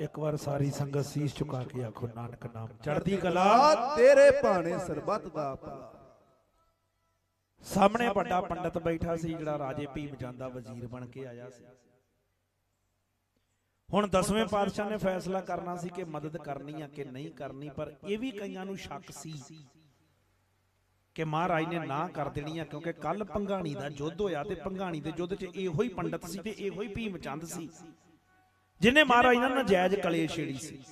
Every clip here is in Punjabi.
ਇੱਕ ਵਾਰ ਸਾਰੀ ਸੰਗਤ ਸੀਸ ਝੁਕਾ ਕੇ ਆਖੋ ਨਾਨਕ ਨਾਮ ਚੜ੍ਹਦੀ ਕਲਾ ਤੇਰੇ ਭਾਣੇ ਸਰਬੱਤ ਦਾ ਭਲਾ। ਸਾਹਮਣੇ ਵੱਡਾ ਪੰਡਤ ਬੈਠਾ ਸੀ ਜਿਹੜਾ ਰਾਜੇ ਭੀਮ ਚੰਦ ਦਾ ਵਜ਼ੀਰ ਬਣ ਕੇ ਆਇਆ ਸੀ। ਹੁਣ ਦਸਵੇਂ ਪਾਤਸ਼ਾਹ ਨੇ ਫੈਸਲਾ ਕਰਨਾ ਸੀ ਕਿ ਮਦਦ ਕਰਨੀ ਆ ਕਿ ਨਹੀਂ ਕਰਨੀ ਪਰ ਇਹ ਵੀ ਕਈਆਂ ਨੂੰ ਸ਼ੱਕ ਸੀ ਕਿ ਮਹਾਰਾਜ ਨੇ ਨਾ ਕਰ ਦੇਣੀ ਆ ਕਿਉਂਕਿ ਕੱਲ ਪੰਘਾਣੀ ਦਾ ਯੁੱਧ ਹੋਇਆ ਤੇ ਪੰਘਾਣੀ ਦੇ ਯੁੱਧ 'ਚ ਇਹੋ ਹੀ ਪੰਡਤ ਸੀ ਤੇ ਇਹੋ ਹੀ ਭੀਮ ਚੰਦ ਸੀ। ਜਿਨੇ ਮਹਾਰਾਜ ਨਾਲ ਨਜਾਇਜ਼ ਕਲੇ ਛੇੜੀ ਸੀ।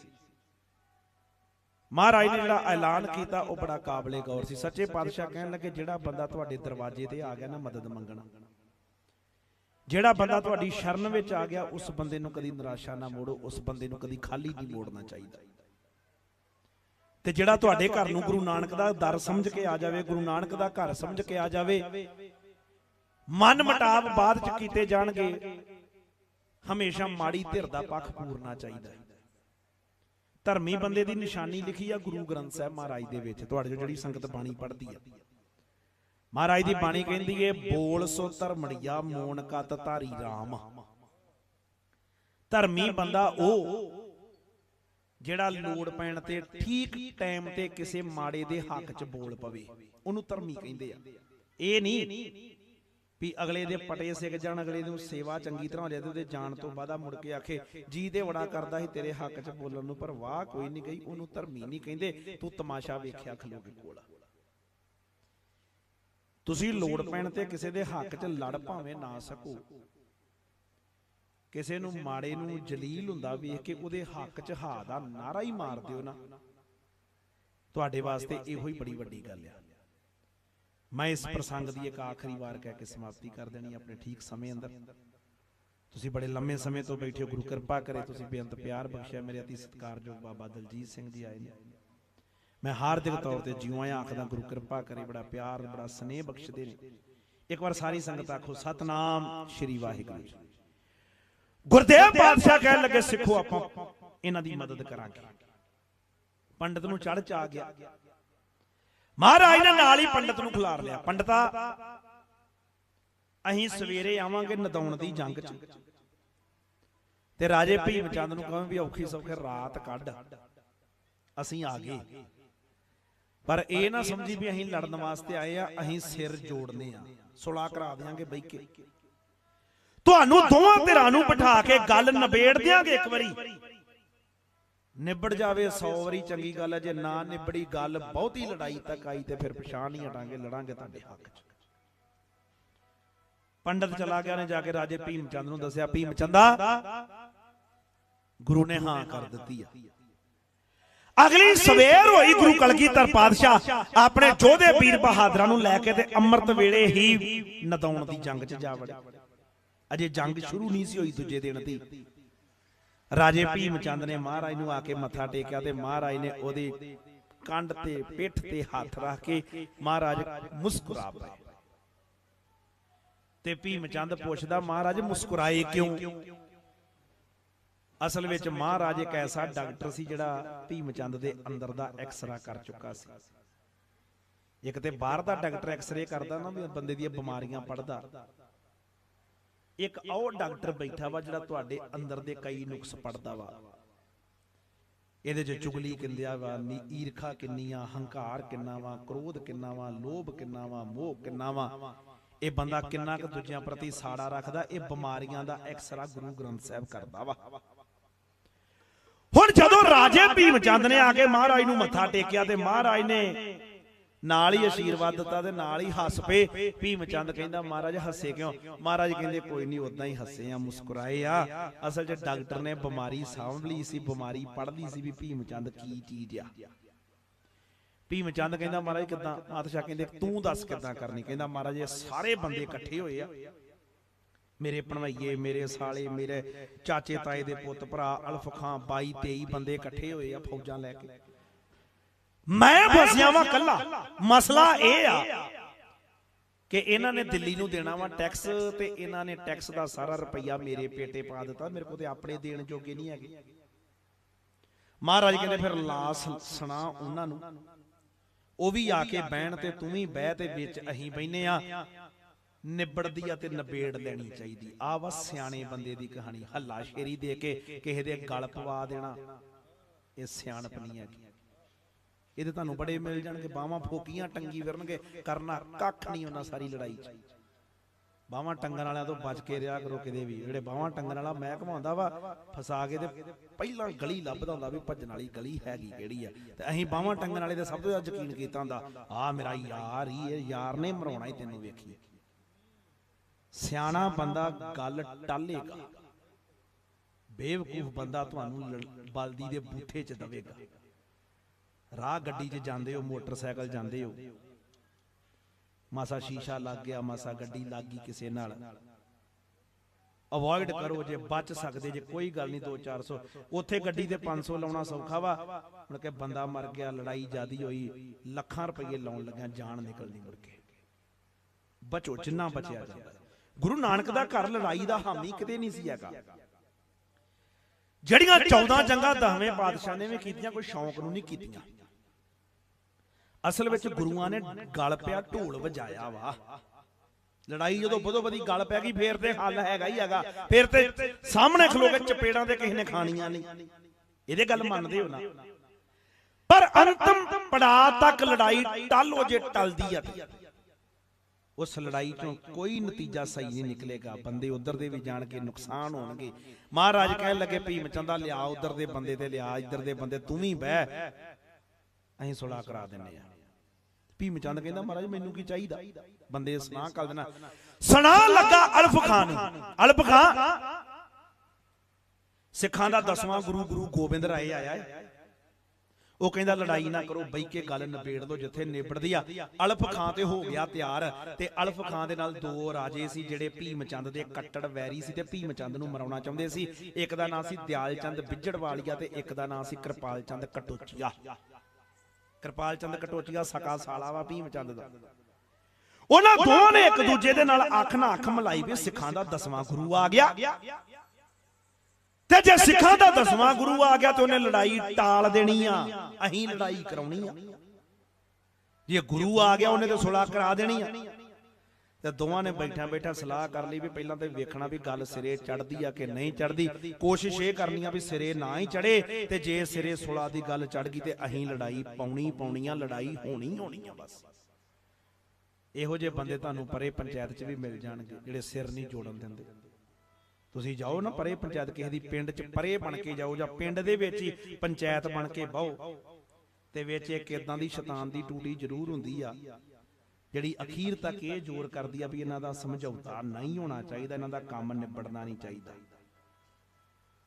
ਮਹਾਰਾਜ ਨੇ ਜਿਹੜਾ ਐਲਾਨ ਕੀਤਾ, ਉਹ ਬੜਾ ਕਾਬਲੇ ਗੌਰ ਸੀ। ਸੱਚੇ ਪਾਤਸ਼ਾਹ ਕਹਿਣ ਲੱਗੇ, ਜਿਹੜਾ ਬੰਦਾ ਤੁਹਾਡੇ ਦਰਵਾਜ਼ੇ ਤੇ ਆ ਗਿਆ ਨਾ, ਮਦਦ ਮੰਗਣਾ। ਜਿਹੜਾ ਬੰਦਾ ਤੁਹਾਡੀ ਸ਼ਰਨ ਵਿੱਚ ਆ ਗਿਆ, ਉਸ ਬੰਦੇ ਨੂੰ ਕਦੀ ਨਿਰਾਸ਼ਾ ਨਾ ਮੋੜੋ, ਉਸ ਬੰਦੇ ਨੂੰ ਕਦੀ ਖਾਲੀ ਨਹੀਂ ਮੋੜਨਾ ਚਾਹੀਦਾ। ਤੇ ਜਿਹੜਾ ਤੁਹਾਡੇ ਘਰ ਨੂੰ ਗੁਰੂ ਨਾਨਕ ਦਾ ਦਰ ਸਮਝ ਕੇ ਆ ਜਾਵੇ, ਗੁਰੂ ਨਾਨਕ ਦਾ ਘਰ ਸਮਝ ਕੇ ਆ ਜਾਵੇ, ਮਨ ਮਟਾਵ ਬਾਅਦ ਚ ਕੀਤੇ ਜਾਣਗੇ। ਹਮੇਸ਼ਾ ਮਾੜੀ ਧਿਰ ਦਾ ਪੱਖ ਪੂਰਨਾ ਚਾਹੀਦਾ ਹੈ। ਧਰਮੀ ਬੰਦੇ ਦੀ ਨਿਸ਼ਾਨੀ ਲਿਖੀ ਆ ਗੁਰੂ ਗ੍ਰੰਥ ਸਾਹਿਬ ਮਹਾਰਾਜ ਦੇ ਵਿੱਚ। ਤੁਹਾਡੇ ਜਿਹੜੀ ਸੰਗਤ ਬਾਣੀ ਪੜ੍ਹਦੀ ਆ। ਮਹਾਰਾਜ ਦੀ ਬਾਣੀ ਕਹਿੰਦੀ ਏ ਬੋਲ ਸੋ ਧਰਮੜੀਆ ਮੋਨ ਕਤ ਧਾਰੀ RAM ਧਰਮੀ ਬੰਦਾ ਉਹ ਜਿਹੜਾ ਲੋੜ ਪੈਣ ਤੇ ਠੀਕ ਟਾਈਮ ਤੇ ਕਿਸੇ ਮਾੜੇ ਦੇ ਹੱਕ 'ਚ ਬੋਲ ਪਵੇ। ਉਹਨੂੰ ਧਰਮੀ ਕਹਿੰਦੇ ਆ। ਇਹ ਨਹੀਂ। ਵੀ ਅਗਲੇ ਦੇ ਪਟੇ ਸਿੱਕ ਜਾਣ, ਅਗਲੇ ਨੂੰ ਸੇਵਾ ਚੰਗੀ ਤਰ੍ਹਾਂ ਹੋ ਜਾਏ ਤੇ ਉਹਦੇ ਜਾਣ ਤੋਂ ਬਾਅਦ ਆ ਮੁੜ ਕੇ ਆਖੇ, ਜੀ ਤੇ ਬੜਾ ਕਰਦਾ ਸੀ, ਤੇਰੇ ਹੱਕ 'ਚ ਬੋਲਣ ਨੂੰ, ਪਰ ਵਾਹ ਕੋਈ ਨਹੀਂ ਗਈ, ਉਹਨੂੰ ਧਰਮੀ ਨਹੀਂ ਕਹਿੰਦੇ, ਤੂੰ ਤਮਾਸ਼ਾ ਵੇਖਿਆ ਖਲੋਗੇ ਕੋਲ। ਤੁਸੀਂ ਲੋੜ ਪੈਣ ਤੇ ਕਿਸੇ ਦੇ ਹੱਕ 'ਚ ਲੜ ਭਾਵੇਂ ਨਾ ਸਕੋ। ਕਿਸੇ ਨੂੰ ਮਾੜੇ ਨੂੰ ਜਲੀਲ ਹੁੰਦਾ ਵੇਖ ਕੇ ਉਹਦੇ ਹੱਕ 'ਚ ਹਾ ਦਾ ਨਾਰਾ ਹੀ ਮਾਰ ਦਿਓ ਨਾ। ਤੁਹਾਡੇ ਵਾਸਤੇ ਇਹੋ ਹੀ ਬੜੀ ਵੱਡੀ ਗੱਲ ਆ। ਮੈਂ ਇਸ ਪ੍ਰਸੰਗ ਦੀ ਇੱਕ ਆਖਰੀ ਵਾਰ ਕਹਿ ਕੇ ਸਮਾਪਤੀ ਕਰ ਦੇਣੀ ਆਪਣੇ ਠੀਕ ਸਮੇਂ ਅੰਦਰ। ਤੁਸੀਂ ਬੜੇ ਲੰਮੇ ਸਮੇਂ ਤੋਂ ਬੈਠੇ ਹੋ ਗੁਰੂ ਕਿਰਪਾ ਕਰੇ ਤੁਸੀਂ ਬੇਅੰਤ ਪਿਆਰ ਬਖਸ਼ਿਆ ਮੇਰੇ ਅਤੀ ਸਤਿਕਾਰਯੋਗ ਬਾਬਾ ਦਲਜੀਤ ਸਿੰਘ ਜੀ ਆਏ ਨੇ। ਮੈਂ ਹਾਰਦਿਕ ਤੌਰ ਤੇ ਜਿਉਂ ਆਇਆ ਆਖਦਾ ਗੁਰੂ ਕਿਰਪਾ ਕਰੇ ਬੜਾ ਪਿਆਰ ਬੜਾ ਸਨੇਹ ਬਖਸ਼ਦੇ ਨੇ। ਇੱਕ ਵਾਰ ਸਾਰੀ ਸੰਗਤ ਆਖੋ ਸਤਨਾਮ ਸ਼੍ਰੀ ਵਾਹਿਗੁਰੂ ਜੀ। ਗੁਰਦੇਵ ਪਾਤਸ਼ਾਹ ਕਹਿਣ ਲੱਗੇ ਸਿੱਖੋ ਆਪਾਂ। ਇਹਨਾਂ ਦੀ ਮਦਦ ਕਰਾਂਗੇ। ਪੰਡਤ ਨੂੰ ਚੜ ਚ ਆ ਗਿਆ ਮਹਾਰਾਜ ਨੇ ਨਾਲ ਹੀ ਪੰਡਤ ਨੂੰ ਖਿਲਾਰ ਲਿਆ। ਪੰਡਤਾ ਅਸੀਂ ਸਵੇਰੇ ਆਵਾਂਗੇ ਨਦਾਉਣ ਦੀ ਜੰਗ 'ਚ। ਤੇ ਰਾਜੇ ਭੀਮ ਚੰਦ ਨੂੰ ਕਹਾਂ ਵੀ ਔਖੀ ਸੌਖੇ ਰਾਤ ਕੱਢ। ਅਸੀਂ ਆ ਗਏ। ਪਰ ਇਹ ਨਾ ਸਮਝੀ ਵੀ ਅਸੀਂ ਲੜਨ ਵਾਸਤੇ ਆਏ ਆ ਅਸੀਂ ਸਿਰ ਜੋੜਨੇ ਆ। ਸੁਲਾ ਕਰਾ ਦਿਆਂਗੇ ਬਈ ਕੇ। ਤੁਹਾਨੂੰ ਦੋਵਾਂ ਧਿਰਾਂ ਨੂੰ ਬਿਠਾ ਕੇ ਗੱਲ ਨਿਬੇੜ ਦਿਆਂਗੇ ਇੱਕ ਵਾਰੀ। ਨਿਬੜ ਜਾਵੇ 100 ਵਾਰੀ ਚੰਗੀ ਗੱਲ ਹੈ, ਜੇ ਨਾ ਨਿਬੜੀ ਗੱਲ, ਬਹੁਤੀ ਲੜਾਈ ਤੱਕ ਆਈ ਤੇ ਫਿਰ ਪਛਾਣ ਨਹੀਂ ਹਟਾਂਗੇ, ਲੜਾਂਗੇ ਤੁਹਾਡੇ ਹੱਕ 'ਚ। ਪੰਡਤ ਚਲਾ ਗਿਆ ਨੇ ਜਾ ਕੇ ਰਾਜੇ ਭੀਮ ਚੰਦ ਨੂੰ ਦੱਸਿਆ, ਭੀਮ ਚੰਦਾ, ਗੁਰੂ ਨੇ ਹਾਂ ਕਰ ਦਿੱਤੀ ਆ। ਅਗਲੀ ਸਵੇਰ ਹੋਈ ਗੁਰੂ ਕਲਗੀਧਰ ਪਾਤਸ਼ਾਹ, ਆਪਣੇ ਜੋਧੇ ਪੀਰ ਬਹਾਦਰਾਂ ਨੂੰ ਲੈ ਕੇ ਤੇ ਅੰਮ੍ਰਿਤ ਵੇਲੇ ਹੀ ਨਦਾਉਣ ਦੀ ਜੰਗ 'ਚ ਜਾ ਵੜੇ। ਅਜੇ ਜੰਗ ਸ਼ੁਰੂ ਨਹੀਂ ਸੀ ਹੋਈ ਦੂਜੇ ਦਿਨ ਦੀ। ਰਾਜੇ ਭੀਮ ਚੰਦ ਨੇ ਮਹਾਰਾਜ ਨੂੰ ਆ ਕੇ ਮੱਥਾ ਟੇਕਿਆ ਤੇ ਮਹਾਰਾਜ ਨੇ ਉਹਦੇ ਕੰਡ ਤੇ ਪਿੱਠ ਤੇ ਹੱਥ ਰੱਖ ਕੇ ਮਹਾਰਾਜ ਮੁਸਕਰਾ ਪਏ ਤੇ ਭੀਮ ਚੰਦ ਪੁੱਛਦਾ, ਮਹਾਰਾਜ, ਮੁਸਕਰਾਏ ਕਿਉਂ? ਅਸਲ ਵਿੱਚ ਮਹਾਰਾਜ ਇੱਕ ਐਸਾ ਡਾਕਟਰ ਸੀ ਜਿਹੜਾ ਭੀਮ ਚੰਦ ਦੇ ਅੰਦਰ ਦਾ ਐਕਸਰਾ ਕਰ ਚੁੱਕਾ ਸੀ। ਇੱਕ ਤੇ ਬਾਹਰ ਦਾ ਡਾਕਟਰ ਐਕਸਰੇ ਕਰਦਾ ਨਾ ਵੀ ਬੰਦੇ ਦੀਆਂ ਬਿਮਾਰੀਆਂ ਪੜਦਾ ਇੱਕ ਉਹ ਡਾਕਟਰ ਬੈਠਾ ਵਾ ਜਿਹੜਾ ਤੁਹਾਡੇ ਅੰਦਰ ਦੇ ਕਈ ਨੁਕਸ ਪੜਦਾ ਵਾ। ਇਹਦੇ ਚ ਚੁਗਲੀ ਕਿੰਦਿਆ ਵਾ, ਨੀ ਈਰਖਾ ਕਿੰਨੀ ਆ ਹੰਕਾਰ ਕਿੰਨਾ ਵਾ, ਕ੍ਰੋਧ ਕਿੰਨਾ ਵਾ, ਲੋਭ ਕਿੰਨਾ ਵਾ, ਮੋਹ ਕਿੰਨਾ ਵਾ। ਇਹ ਬੰਦਾ ਕਿੰਨਾ ਕੁ ਦੂਜਿਆਂ ਪ੍ਰਤੀ ਸਾੜਾ ਰੱਖਦਾ, ਇਹ ਬਿਮਾਰੀਆਂ ਦਾ ਐਕਸਰਾ ਗੁਰੂ ਗ੍ਰੰਥ ਸਾਹਿਬ ਕਰਦਾ ਵਾ। ਹੁਣ ਜਦੋਂ ਰਾਜੇ ਭੀਮ ਚੰਦ ਨੇ ਆ ਕੇ ਮਹਾਰਾਜ ਨੂੰ ਮੱਥਾ ਟੇਕਿਆ ਤੇ ਮਹਾਰਾਜ ਨੇ ਨਾਲ ਹੀ ਆਸ਼ੀਰਵਾਦ ਦਿੱਤਾ ਤੇ ਨਾਲ ਹੀ ਹੱਸ ਪਏ। ਭੀਮ ਚੰਦ ਕਹਿੰਦਾ ਮਹਾਰਾਜ ਹੱਸੇ ਕਿਉਂ? ਮਹਾਰਾਜ ਕਹਿੰਦੇ ਕੋਈ ਨਹੀਂ ਉਦਾਂ ਹੀ ਹੱਸੇ ਆ ਮੁਸਕਰਾਏ ਆ। ਅਸਲ 'ਚ ਡਾਕਟਰ ਨੇ ਬਿਮਾਰੀ ਸਾਂਭ ਲਈ ਸੀ ਬਿਮਾਰੀ ਪੜ ਲਈ ਸੀ ਵੀ ਭੀਮ ਚੰਦ ਕੀ ਚੀਜ਼ ਆ। ਭੀਮ ਚੰਦ ਕਹਿੰਦਾ ਮਹਾਰਾਜ ਕਿਦਾਂ? ਆਤਸ਼ਾ ਕਹਿੰਦੇ ਤੂੰ ਦੱਸ ਕਿਦਾਂ ਕਰਨੀ? ਕਹਿੰਦਾ ਮਹਾਰਾਜ ਇਹ ਸਾਰੇ ਬੰਦੇ ਇਕੱਠੇ ਹੋਏ ਆ। ਮੇਰੇ ਭਣਵਈਏ ਮੇਰੇ ਸਾਲੇ ਮੇਰੇ ਚਾਚੇ ਤਾਏ ਦੇ ਪੁੱਤ ਭਰਾ ਅਲਫ ਖਾਂ 22 23 ਬੰਦੇ ਇਕੱਠੇ ਹੋਏ ਆ ਫੌਜਾਂ ਲੈ ਕੇ। ਮੈਂ ਫਸਿਆ ਵਾਂ ਕੱਲਾ। ਮਸਲਾ ਇਹ ਆ ਕਿ ਇਹਨਾਂ ਨੇ ਦਿੱਲੀ ਨੂੰ ਦੇਣਾ ਵਾ ਟੈਕਸ ਤੇ ਇਹਨਾਂ ਨੇ ਟੈਕਸ ਦਾ ਸਾਰਾ ਰੁਪਈਆ ਮੇਰੇ ਪੇਟੇ ਪਾ ਦਿੱਤਾ। ਮੇਰੇ ਕੋਲ ਤੇ ਆਪਣੇ ਦੇਣ ਜੋਗੇ ਨਹੀਂ ਹੈਗੇ। ਮਹਾਰਾਜ ਕਹਿੰਦੇ ਫਿਰ ਲਾਸ ਸੁਣਾ ਉਹਨਾਂ ਨੂੰ। ਉਹ ਵੀ ਆ ਕੇ ਬਹਿਣ ਤੇ ਤੂੰ ਵੀ ਬਹਿ ਤੇ ਵਿੱਚ ਅਹੀਂ ਬੈਨੇ ਆ। ਨਿਬੜਦੀ ਆ ਤੇ ਨਿਬੇੜ ਲੈਣੀ ਚਾਹੀਦੀ। ਆ ਵਾ ਸਿਆਣੇ ਬੰਦੇ ਦੀ ਕਹਾਣੀ। ਹੱਲਾ ਸ਼ੇਰੀ ਦੇ ਕੇ ਕਿਸੇ ਦੇ ਗਲ ਪਵਾ ਦੇਣਾ। ਇਹ ਸਿਆਣਪ ਨਹੀਂ ਹੈਗੀ। ਇਹਦੇ ਤੁਹਾਨੂੰ ਬੜੇ ਮਿਲ ਜਾਣਗੇ, ਬਾਹਾਂ ਫੋਕੀਆਂ ਟੰਗੀ ਫਿਰਨਗੇ, ਕਰਨਾ ਕੱਖ ਨਹੀਂ ਉਹਨਾਂ ਸਾਰੀ ਲੜਾਈ 'ਚ। ਬਾਹਾਂ ਟੰਗਣ ਵਾਲਿਆਂ ਤੋਂ ਬਚ ਕੇ ਰਿਹਾ ਕਰੋ ਕਿਤੇ ਵੀ। ਜਿਹੜੇ ਬਾਹਾਂ ਟੰਗਣ ਵਾਲਾ ਮੈਂ ਘਮਾਉਂਦਾ ਵਾ, ਫਸਾ ਕੇ ਤੇ ਪਹਿਲਾਂ ਗਲੀ ਲੱਭਦਾ ਹੁੰਦਾ ਵੀ ਭੱਜਣ ਵਾਲੀ ਗਲੀ ਹੈਗੀ ਕਿਹੜੀ ਆ। ਤੇ ਅਸੀਂ ਬਾਹਾਂ ਟੰਗਣ ਵਾਲੇ ਦਾ ਸਭ ਤੋਂ ਜ਼ਿਆਦਾ ਯਕੀਨ ਕੀਤਾ ਹੁੰਦਾ, ਆ ਮੇਰਾ ਯਾਰ ਹੀ ਇਹ ਯਾਰ ਨੇ ਮਰਾਉਣਾ ਹੀ ਤੈਨੂੰ ਵੇਖੀ। ਸਿਆਣਾ ਬੰਦਾ ਗੱਲ ਟਾਲੇਗਾ। ਬੇਵਕੂਫ ਬੰਦਾ ਤੁਹਾਨੂੰ ਬਲਦੀ ਦੇ ਬੂਥੇ 'ਚ ਦਵੇਗਾ। ਰਾਹ ਗੱਡੀ 'ਚ ਜਾਂਦੇ ਹੋ, ਮੋਟਰਸਾਈਕਲ ਜਾਂਦੇ ਹੋ। ਮਾਸਾ ਸ਼ੀਸ਼ਾ ਲੱਗ ਗਿਆ, ਮਾਸਾ ਗੱਡੀ ਲੱਗ ਗਈ ਕਿਸੇ ਨਾਲ। ਅਵੋਇਡ ਕਰੋ ਜੇ, ਬਚ ਸਕਦੇ ਜੇ, ਕੋਈ ਗੱਲ ਨਹੀਂ 2-400 ਉੱਥੇ ਗੱਡੀ ਤੇ 500 ਲਾਉਣਾ ਸੌਖਾ ਵਾ। ਹੁਣ ਕਿ ਬੰਦਾ ਮਰ ਗਿਆ, ਲੜਾਈ ਜਿਆਦੀ ਹੋਈ, ਲੱਖਾਂ ਰੁਪਏ ਲਾਉਣ ਲੱਗਿਆ, ਜਾਨ ਨਿਕਲਦੀ ਮੁੜ ਕੇ। ਬਚੋ, ਜਿੰਨਾ ਬਚਿਆ ਜਾਂਦਾ ਗੁਰੂ ਨਾਨਕ ਦਾ ਘਰ ਲੜਾਈ ਦਾ ਹਾਮੀ ਕਿਤੇ ਨਹੀਂ ਸੀ ਹੈਗਾ। ਜਿਹੜੀਆਂ 14 ਜੰਗਾਂ ਦਸਵੇਂ ਪਾਤਸ਼ਾਹ ਨੇ ਵੀ ਕੀਤੀਆਂ, ਕੋਈ ਸ਼ੌਂਕ ਨੂੰ ਨਹੀਂ ਕੀਤੀਆਂ। ਅਸਲ ਵਿੱਚ ਗੁਰੂਆਂ ਨੇ ਗਲ ਪਿਆ ਢੋਲ ਵਜਾਇਆ ਵਾ। ਲੜਾਈ ਜਦੋਂ ਬਦੋ ਬਦੀ ਗਲ ਪੈ ਗਈ ਫੇਰ ਤੇ ਹੱਲ ਹੈਗਾ ਹੀ ਹੈਗਾ। ਫੇਰ ਤੇ ਸਾਹਮਣੇ ਖਲੋ ਕੇ ਚਪੇੜਾਂ ਤੇ ਕਿਸੇ ਨੇ ਖਾਣੀਆਂ ਨਹੀਂ। ਇਹਦੇ ਗੱਲ ਮੰਨਦੇ ਹੋ ਨਾ। ਪਰ ਅੰਤਮ ਪੜਾਅ ਤੱਕ ਲੜਾਈ ਟਲ ਹੋ ਜੇ ਟਲਦੀ ਆ ਉਸ ਲੜਾਈ ਚੋਂ ਕੋਈ ਨਤੀਜਾ ਸਹੀ ਨਹੀਂ ਨਿਕਲੇਗਾ। ਬੰਦੇ ਉਧਰ ਦੇ ਵੀ ਜਾਣ ਕੇ ਨੁਕਸਾਨ ਹੋਣਗੇ। ਮਹਾਰਾਜ ਕਹਿਣ ਲੱਗੇ ਭੀਮ ਚੰਦਾ ਲਿਆ ਉਧਰ ਦੇ ਬੰਦੇ ਤੇ ਲਿਆ ਇੱਧਰ ਦੇ ਬੰਦੇ ਤੂੰ ਵੀ ਬਹਿ। ਅਸੀਂ ਸੁਲਾ ਕਰਾ ਦਿੰਨੇ ਆ ਭੀਮ ਚੰਦ ਕਹਿੰਦਾ, ਮਹਾਰਾਜ, ਮੈਨੂੰ ਕੀ ਚਾਹੀਦਾ? ਬੰਦੇ ਸੁਣਾ ਕਰ ਦੇਣਾ। ਸੁਣਾ ਲੱਗਾ ਅਲਫ ਖਾਨ ਅਲਫ ਖਾਨ ਸਿੱਖਾਂ ਦਾ ਦਸਵਾਂ ਗੁਰੂ ਗੁਰੂ ਗੋਬਿੰਦ ਰਾਏ ਆਇਆ ਹੈ ਉਹ ਕਹਿੰਦਾ, ਲੜਾਈ ਨਾ ਕਰੋ ਬਈ ਕੇ ਗੱਲ ਨਿਬੇੜ ਦੋ ਜਿੱਥੇ ਨਿਬੜਦੀ ਆ। ਅਲਫ ਖਾਂ ਤੇ ਹੋ ਗਿਆ ਤਿਆਰ ਤੇ ਅਲਫ ਖਾਂ ਦੇ ਨਾਲ ਦੋ ਰਾਜੇ ਸੀ ਜਿਹੜੇ ਭੀਮ ਚੰਦ ਦੇ ਕੱਟੜ ਵੈਰੀ ਸੀ ਤੇ ਭੀਮ ਚੰਦ ਨੂੰ ਮਰਾਉਣਾ ਚਾਹੁੰਦੇ ਸੀ। ਇੱਕ ਦਾ ਨਾਂ ਸੀ ਦਿਆਲ ਚੰਦ ਬਿੱਜੜਵਾਲੀਆ ਤੇ ਇੱਕ ਦਾ ਨਾਂ ਸੀ ਕਿਰਪਾਲ ਚੰਦ ਕਟੋਚੀਆ। ਕਿਰਪਾਲ ਚੰਦ ਕਟੋਚੀਆ ਸਕਾ ਸਾਲਾ ਵਾ ਭੀਮ ਚੰਦ ਦਾ। ਉਹਨਾਂ ਦੋਵਾਂ ਨੇ ਇੱਕ ਦੂਜੇ ਦੇ ਨਾਲ ਅੱਖ ਨਾਲ ਅੱਖ ਮਿਲਾਈ ਵੀ ਸਿੱਖਾਂ ਦਾ ਦਸਵਾਂ ਗੁਰੂ ਆ ਗਿਆ। ਤੇ ਜੇ ਸਿੱਖਾਂ ਦਾ ਦਸਵਾਂ ਗੁਰੂ ਆ ਗਿਆ ਤੇ ਉਹਨੇ ਲੜਾਈ ਟਾਲ ਦੇਣੀ ਆ। ਅਸੀਂ ਲੜਾਈ ਕਰਾਉਣੀ ਆ। ਜੇ ਗੁਰੂ ਆ। ਗਿਆ ਉਹਨੇ ਤੇ ਸੁਲਾ ਕਰਾ ਦੇਣੀ ਆ। ਤੇ ਦੋਵਾਂ ਨੇ ਬੈਠਾ ਬੈਠਾ ਸਲਾਹ ਕਰ ਲਈ ਵੀ ਪਹਿਲਾਂ ਤੇ ਵੇਖਣਾ ਵੀ ਗੱਲ ਸਿਰੇ ਚੜਦੀ ਆ ਕਿ ਨਹੀਂ ਚੜਦੀ ਕੋਸ਼ਿਸ਼ ਇਹ ਕਰਨੀ ਆ ਵੀ ਸਿਰੇ ਨਾ ਹੀ ਚੜੇ ਤੇ ਜੇ ਸਿਰੇ ਸੁਲਾ ਦੀ ਗੱਲ ਚੜ ਗਈ ਤੇ ਅਸੀਂ ਲੜਾਈ ਪਾਉਣੀ ਪਾਉਣੀ ਆ, ਲੜਾਈ ਹੋਣੀ ਹੋਣੀ ਆ ਬਸ। ਇਹੋ ਜਿਹੇ ਬੰਦੇ ਤੁਹਾਨੂੰ ਪਰੇ ਪੰਚਾਇਤ 'ਚ ਵੀ ਮਿਲ ਜਾਣਗੇ ਜਿਹੜੇ ਸਿਰ ਨਹੀਂ ਜੋੜਨ ਦਿੰਦੇ। ਤੁਸੀਂ ਜਾਓ ਨਾ ਪਰੇ ਪੰਚਾਇਤ, ਕਿਸੇ ਦੀ ਪਿੰਡ 'ਚ ਪਰੇ ਬਣ ਕੇ ਜਾਓ ਜਾਂ ਪਿੰਡ ਦੇ ਵਿੱਚ ਹੀ ਪੰਚਾਇਤ ਬਣ ਕੇ ਬਹੁ। ਤੇ ਵਿੱਚ ਇੱਕ ਇਦਾਂ ਦੀ ਸ਼ੈਤਾਨ ਦੀ ਟੂਟੀ ਜ਼ਰੂਰ ਹੁੰਦੀ ਆ। ਜਿਹੜੀ ਅਖੀਰ ਤੱਕ ਇਹ ਜ਼ੋਰ ਕਰਦੀ ਆ ਵੀ ਇਹਨਾਂ ਦਾ ਸਮਝੌਤਾ ਨਹੀਂ ਹੋਣਾ ਚਾਹੀਦਾ ਇਹਨਾਂ ਦਾ ਕੰਮ ਨਿਬੜਨਾ ਨਹੀਂ ਚਾਹੀਦਾ।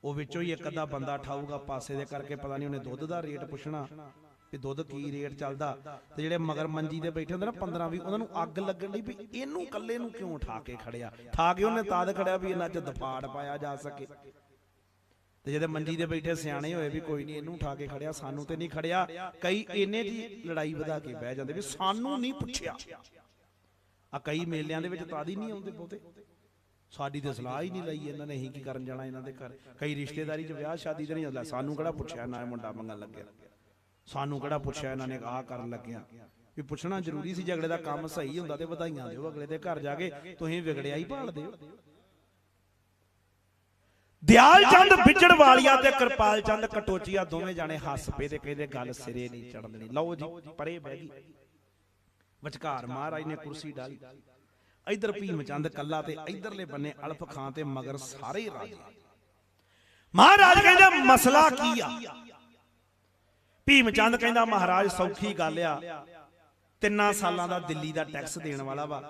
ਉਹ ਵਿੱਚੋਂ ਹੀ ਇੱਕ ਅੱਧਾ ਬੰਦਾ ਠਾਊਗਾ ਪਾਸੇ ਦੇ ਕਰਕੇ ਪਤਾ ਨਹੀਂ ਉਹਨੇ ਦੁੱਧ ਦਾ ਰੇਟ ਪੁੱਛਣਾ ਵੀ ਦੁੱਧ ਕੀ ਰੇਟ ਚੱਲਦਾ। ਤੇ ਜਿਹੜੇ ਮਗਰ ਮੰਜੀ ਦੇ ਬੈਠੇ ਹੁੰਦੇ ਨਾ 15 ਵੀ ਉਹਨਾਂ ਨੂੰ ਅੱਗ ਲੱਗਣ ਲਈ ਵੀ ਇਹਨੂੰ ਇਕੱਲੇ ਨੂੰ ਕਿਉਂ ਠਾ ਕੇ ਖੜਿਆ? ਠਾ ਕੇ ਉਹਨੇ ਤਾਦ ਖੜਿਆ ਵੀ ਇਹਨਾਂ 'ਚ ਦਫਾੜ ਪਾਇਆ ਜਾ ਸਕੇ। ਤੇ ਜਿਹਦੇ ਮੰਜੀ ਦੇ ਬੈਠੇ ਸਿਆਣੇ ਹੋਏ ਵੀ ਕੋਈ ਨਹੀਂ, ਇਹਨੂੰ ਠਾ ਕੇ ਖੜਿਆ, ਸਾਨੂੰ ਤੇ ਨਹੀਂ ਖੜਿਆ। ਕਈ ਇਹਨੇ ਦੀ ਲੜਾਈ ਵਧਾ ਕੇ ਬਹਿ ਜਾਂਦੇ ਵੀ ਸਾਨੂੰ ਨਹੀਂ ਪੁੱਛਿਆ। ਆ ਕਈ ਮੇਲਿਆਂ ਦੇ ਵਿੱਚ ਤਾਦੀ ਨਹੀਂ ਆਉਂਦੇ ਬਹੁਤੇ। ਸਾਡੀ ਤੇ ਸਲਾਹ ਹੀ ਨਹੀਂ ਲਈ ਇਹਨਾਂ ਨੇ, ਅਸੀਂ ਕੀ ਕਰਨ ਜਾਣਾ ਇਹਨਾਂ ਦੇ ਘਰ। ਕਈ ਰਿਸ਼ਤੇਦਾਰੀ 'ਚ ਵਿਆਹ, ਸ਼ਾਦੀ ਤੇ ਨਹੀਂ ਜਾਂਦਾ ਸਾਨੂੰ ਕਿਹੜਾ ਪੁੱਛਿਆ ਨਾ ਮੁੰਡਾ ਮੰਗਣ ਲੱਗਿਆ। ਸਾਨੂੰ ਕਿਹੜਾ ਪੁੱਛਿਆ ਇਹਨਾਂ ਨੇ ਆਹ ਕਰਨ ਲੱਗਿਆ। ਵੀ ਪੁੱਛਣਾ ਜ਼ਰੂਰੀ ਸੀ ਜੇ ਅਗਲੇ ਦਾ ਕੰਮ ਸਹੀ ਹੁੰਦਾ ਤੇ ਵਧਾਈਆਂ ਦਿਓ, ਅਗਲੇ ਦੇ ਘਰ ਜਾ ਕੇ ਤੁਸੀਂ ਵਿਗੜਿਆ ਹੀ ਭਾਲਦੇ ਹੋ। ਦਿਆਲ ਚੰਦ ਵਿਚੜ ਵਾਲੀਆ ਤੇ ਕਿਰਪਾਲ ਚੰਦ ਕਟੋਚੀਆ ਦੋਵੇਂ ਜਾਣੇ ਹੱਸ ਪਏ ਤੇ ਕਹਿੰਦੇ ਗੱਲ ਸਿਰੇ ਨਹੀਂ ਚੜਨ ਦੇਣੀ। ਲਓ ਜੀ ਪਰੇ ਬਹਿ ਗਈ। ਵਿਚਕਾਰ ਮਹਾਰਾਜ ਨੇ ਕੁਰਸੀ ਡਾਲੀ। ਇਧਰ ਭੀਮ ਚੰਦ ਕੱਲਾ ਤੇ ਇਧਰਲੇ ਬੰਨੇ ਅਲਫ ਖਾਂ ਤੇ ਮਗਰ ਸਾਰੇ ਰਾਜੇ। ਮਹਾਰਾਜ ਕਹਿੰਦੇ ਮਸਲਾ ਕੀ ਆ? ਭੀਮ ਚੰਦ ਕਹਿੰਦਾ ਮਹਾਰਾਜ ਸੌਖੀ ਗੱਲ ਆ। ਤਿੰਨਾਂ ਸਾਲਾਂ ਦਾ ਦਿੱਲੀ ਦਾ ਟੈਕਸ ਦੇਣ ਵਾਲਾ ਵਾ।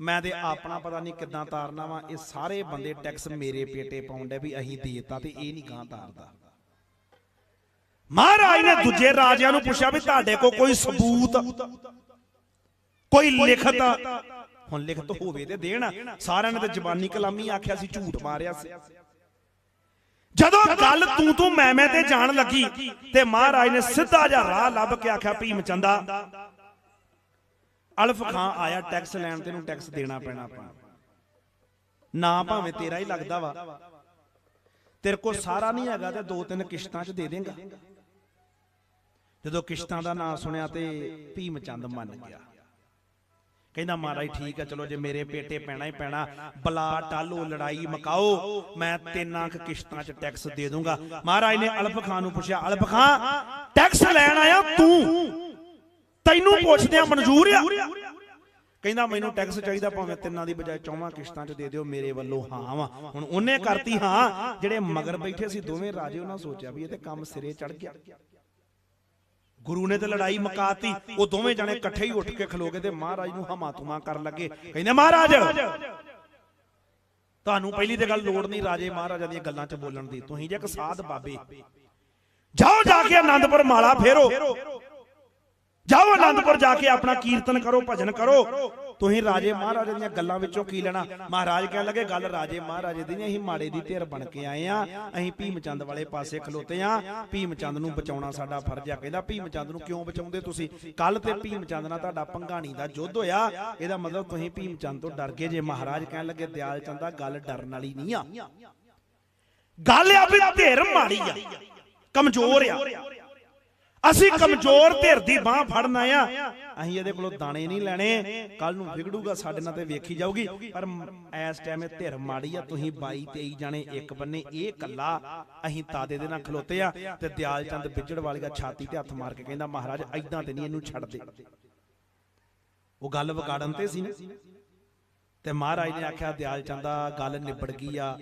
ਮੈਂ ਤੇ ਆਪਣਾ ਪਤਾ ਨਹੀਂ ਕਿੱਦਾਂ ਤਾਰਨਾ ਵਾ। ਇਹ ਸਾਰੇ ਬੰਦੇ ਟੈਕਸ ਮੇਰੇ ਪੇਟੇ ਪਾਉਂਦੇ ਵੀ ਅਸੀਂ ਦੇਤਾ ਤੇ ਇਹ ਨਹੀਂ ਗਾਂ ਤਾਰਦਾ। ਮਹਾਰਾਜ ਨੇ ਦੂਜੇ ਰਾਜਿਆਂ ਨੂੰ ਪੁੱਛਿਆ ਵੀ ਤੁਹਾਡੇ ਕੋਲ ਕੋਈ ਸਬੂਤ? ਕੋਈ ਲਿਖਤ? ਹੁਣ ਲਿਖਤ ਹੋਵੇ ਤੇ ਦੇਣ। ਸਾਰਿਆਂ ਨੇ ਤੇ ਜ਼ਬਾਨੀ ਕਲਾਮੀ ਆਖਿਆ ਸੀ ਝੂਠ ਮਾਰਿਆ ਸੀ। ਜਦੋਂ ਗੱਲ ਤੂੰ ਤੂੰ ਮੈਂ ਮੈਂ ਤੇ ਜਾਣ ਲੱਗੀ ਤੇ ਮਹਾਰਾਜ ਨੇ ਸਿੱਧਾ ਜਿਹਾ ਰਾਹ ਲੱਭ ਕੇ ਆਖਿਆ ਭੀਮ ਚੰਦਾ। ਅਲਫ ਖਾਂ ਆਇਆ ਟੈਕਸ ਲੈਣ ਤੈਨੂੰ ਟੈਕਸ ਦੇਣਾ ਪੈਣਾ ਆਪਾਂ। ਨਾ ਭਾਵੇਂ ਤੇਰਾ ਹੀ ਲੱਗਦਾ ਵਾ। ਤੇਰੇ ਕੋਲ ਸਾਰਾ ਨਹੀਂ ਹੈਗਾ ਤੇ ਦੋ ਤਿੰਨ ਕਿਸ਼ਤਾਂ 'ਚ ਦੇ ਦੇਂਗਾ। ਜਦੋਂ ਕਿਸ਼ਤਾਂ ਦਾ ਨਾਂ ਸੁਣਿਆ ਤੇ ਭੀਮ ਚੰਦ ਮੰਨ ਗਿਆ। ਕਹਿੰਦਾ, ਮਹਾਰਾਜ, ਠੀਕ ਹੈ ਚਲੋ ਜੇ ਮੇਰੇ ਪੇਟੇ ਪੈਣਾ ਹੀ ਪੈਣਾ, ਬਲਾ ਟਾਲੋ, ਲੜਾਈ ਮਕਾਓ, ਮੈਂ ਤਿੰਨਾਂ ਕੁ ਕਿਸ਼ਤਾਂ 'ਚ ਟੈਕਸ ਦੇ ਦੂੰਗਾ। ਮਹਾਰਾਜ ਨੇ ਅਲਫ ਖਾਨ ਨੂੰ ਪੁੱਛਿਆ, ਅਲਫ ਖਾਨ ਟੈਕਸ ਲੈਣ ਆਇਆ ਤੂੰ? ਤੈਨੂੰ ਪੁੱਛਦਿਆਂ ਮਨਜ਼ੂਰ ਆ। ਕਹਿੰਦਾ ਮੈਨੂੰ ਟੈਕਸ ਚਾਹੀਦਾ ਭਾਵੇਂ ਤਿੰਨਾਂ ਦੀ ਬਜਾਏ ਚੌਵਾਂ ਕਿਸ਼ਤਾਂ 'ਚ ਦੇ ਦਿਓ ਮੇਰੇ ਵੱਲੋਂ ਹਾਂ ਵਾ। ਹੁਣ ਉਹਨੇ ਕਰਤੀ ਹਾਂ ਜਿਹੜੇ ਮਗਰ ਬੈਠੇ ਸੀ ਦੋਵੇਂ ਰਾਜੇ ਉਹਨਾਂ ਸੋਚਿਆ ਵੀ ਇਹ ਤੇ ਕੰਮ ਸਿਰੇ ਚੜ ਗਿਆ। ਗੁਰੂ ਨੇ ਤੇ ਲੜਾਈ ਮੁਕਾਤੀ ਉਹ ਦੋਵੇਂ ਜਣੇ ਇਕੱਠੇ ਹੀ ਉੱਠ ਕੇ ਖਲੋ ਗਏ ਤੇ ਮਹਾਰਾਜ ਨੂੰ ਹਮਾ ਤੁਮਾ ਕਰਨ ਲੱਗੇ। ਕਹਿੰਦੇ ਮਹਾਰਾਜ ਤੁਹਾਨੂੰ ਪਹਿਲੀ ਤੇ ਗੱਲ ਲੋੜ ਨਹੀਂ ਰਾਜੇ ਮਹਾਰਾਜਾ ਦੀਆਂ ਗੱਲਾਂ 'ਚ ਬੋਲਣ ਦੀ। ਤੁਸੀਂ ਜੇ ਇੱਕ ਸਾਧ ਬਾਬੇ। ਜਾਓ ਜਾ ਕੇ ਆਨੰਦਪੁਰ ਮਾਲਾ ਫੇਰੋ। ਜਾਓ ਆਨੰਦਪੁਰ ਜਾ ਕੇ ਆਪਣਾ ਕੀਰਤਨ ਕਰੋ ਭਜਨ ਕਰੋ। ਤੁਸੀਂ ਰਾਜੇ ਮਹਾਰਾਜੇ ਦੀਆਂ ਗੱਲਾਂ ਵਿੱਚੋਂ ਕੀ ਲੈਣਾ? ਮਹਾਰਾਜ ਕਹਿਣ ਲੱਗੇ ਗੱਲ ਰਾਜੇ ਮਹਾਰਾਜੇ ਦੀ ਨਹੀਂ ਅਸੀਂ ਮਾੜੇ ਦੀ ਧਿਰ ਬਣ ਕੇ ਆਏ ਆ। ਅਸੀਂ ਭੀਮ ਚੰਦ ਵਾਲੇ ਪਾਸੇ ਖਲੋਤੇ ਆ। ਭੀਮ ਚੰਦ ਨੂੰ ਬਚਾਉਣਾ ਸਾਡਾ ਫਰਜ਼ ਆ। ਕਹਿੰਦਾ ਭੀਮ ਚੰਦ ਨੂੰ ਕਿਉਂ ਬਚਾਉਂਦੇ ਤੁਸੀਂ? ਕੱਲ ਤੇ ਭੀਮ ਚੰਦ ਨਾਲ ਤੁਹਾਡਾ ਪੰਘਾਣੀ ਦਾ ਯੁੱਧ ਹੋਇਆ। ਇਹਦਾ ਮਤਲਬ ਤੁਸੀਂ ਭੀਮ ਚੰਦ ਤੋਂ ਡਰ ਗਏ ਜੇ। ਮਹਾਰਾਜ ਕਹਿਣ ਲੱਗੇ ਦਿਆਲ ਚੰਦਾ ਗੱਲ ਡਰਨ ਵਾਲੀ ਨਹੀਂ ਆ। ਗੱਲ ਆ ਵੀ ਧਿਰ ਮਾੜੀ ਆ। ਕਮਜ਼ੋਰ ਆ। ਅਸੀਂ ਕਮਜ਼ੋਰ ਧਿਰ ਦੀ ਬਾਹ ਫੜਨਾ ਆ ਅਸੀਂ ਇਹਦੇ ਕੋਲੋਂ ਦਾਣੇ ਨਹੀਂ ਲੈਣੇ। ਕੱਲ ਨੂੰ ਵਿਗੜੂਗਾ ਸਾਡੇ ਨਾਲ ਤੇ ਵੇਖੀ ਜਾਊਗੀ। ਪਰ ਇਸ ਟਾਈਮ ਇਹ ਧਿਰ ਮਾੜੀ ਆ ਤੁਸੀਂ 22 23 ਜਾਣੇ ਇੱਕ ਬੰਨੇ ਇਹ ਕੱਲਾ ਅਸੀਂ ਤਾਦੇ ਦੇ ਨਾਲ ਖਲੋਤੇ ਆ ਤੇ ਦਿਆਲ ਚੰਦ ਵਿਜੜ ਵਾਲੀਆ ਛਾਤੀ ਤੇ ਹੱਥ ਮਾਰ ਕੇ ਕਹਿੰਦਾ ਮਹਾਰਾਜ ਐਦਾਂ ਤੇ ਨਹੀਂ ਇਹਨੂੰ ਛੱਡ ਦੇ ਉਹ ਗੱਲ ਵਿਗਾੜਨ ਤੇ ਸੀ ਨਾ। ਤੇ ਮਹਾਰਾਜ ਨੇ ਆਖਿਆ ਦਿਆਲ ਚੰਦਾ ਗੱਲ ਨਿਬੜ ਗਈ ਆ।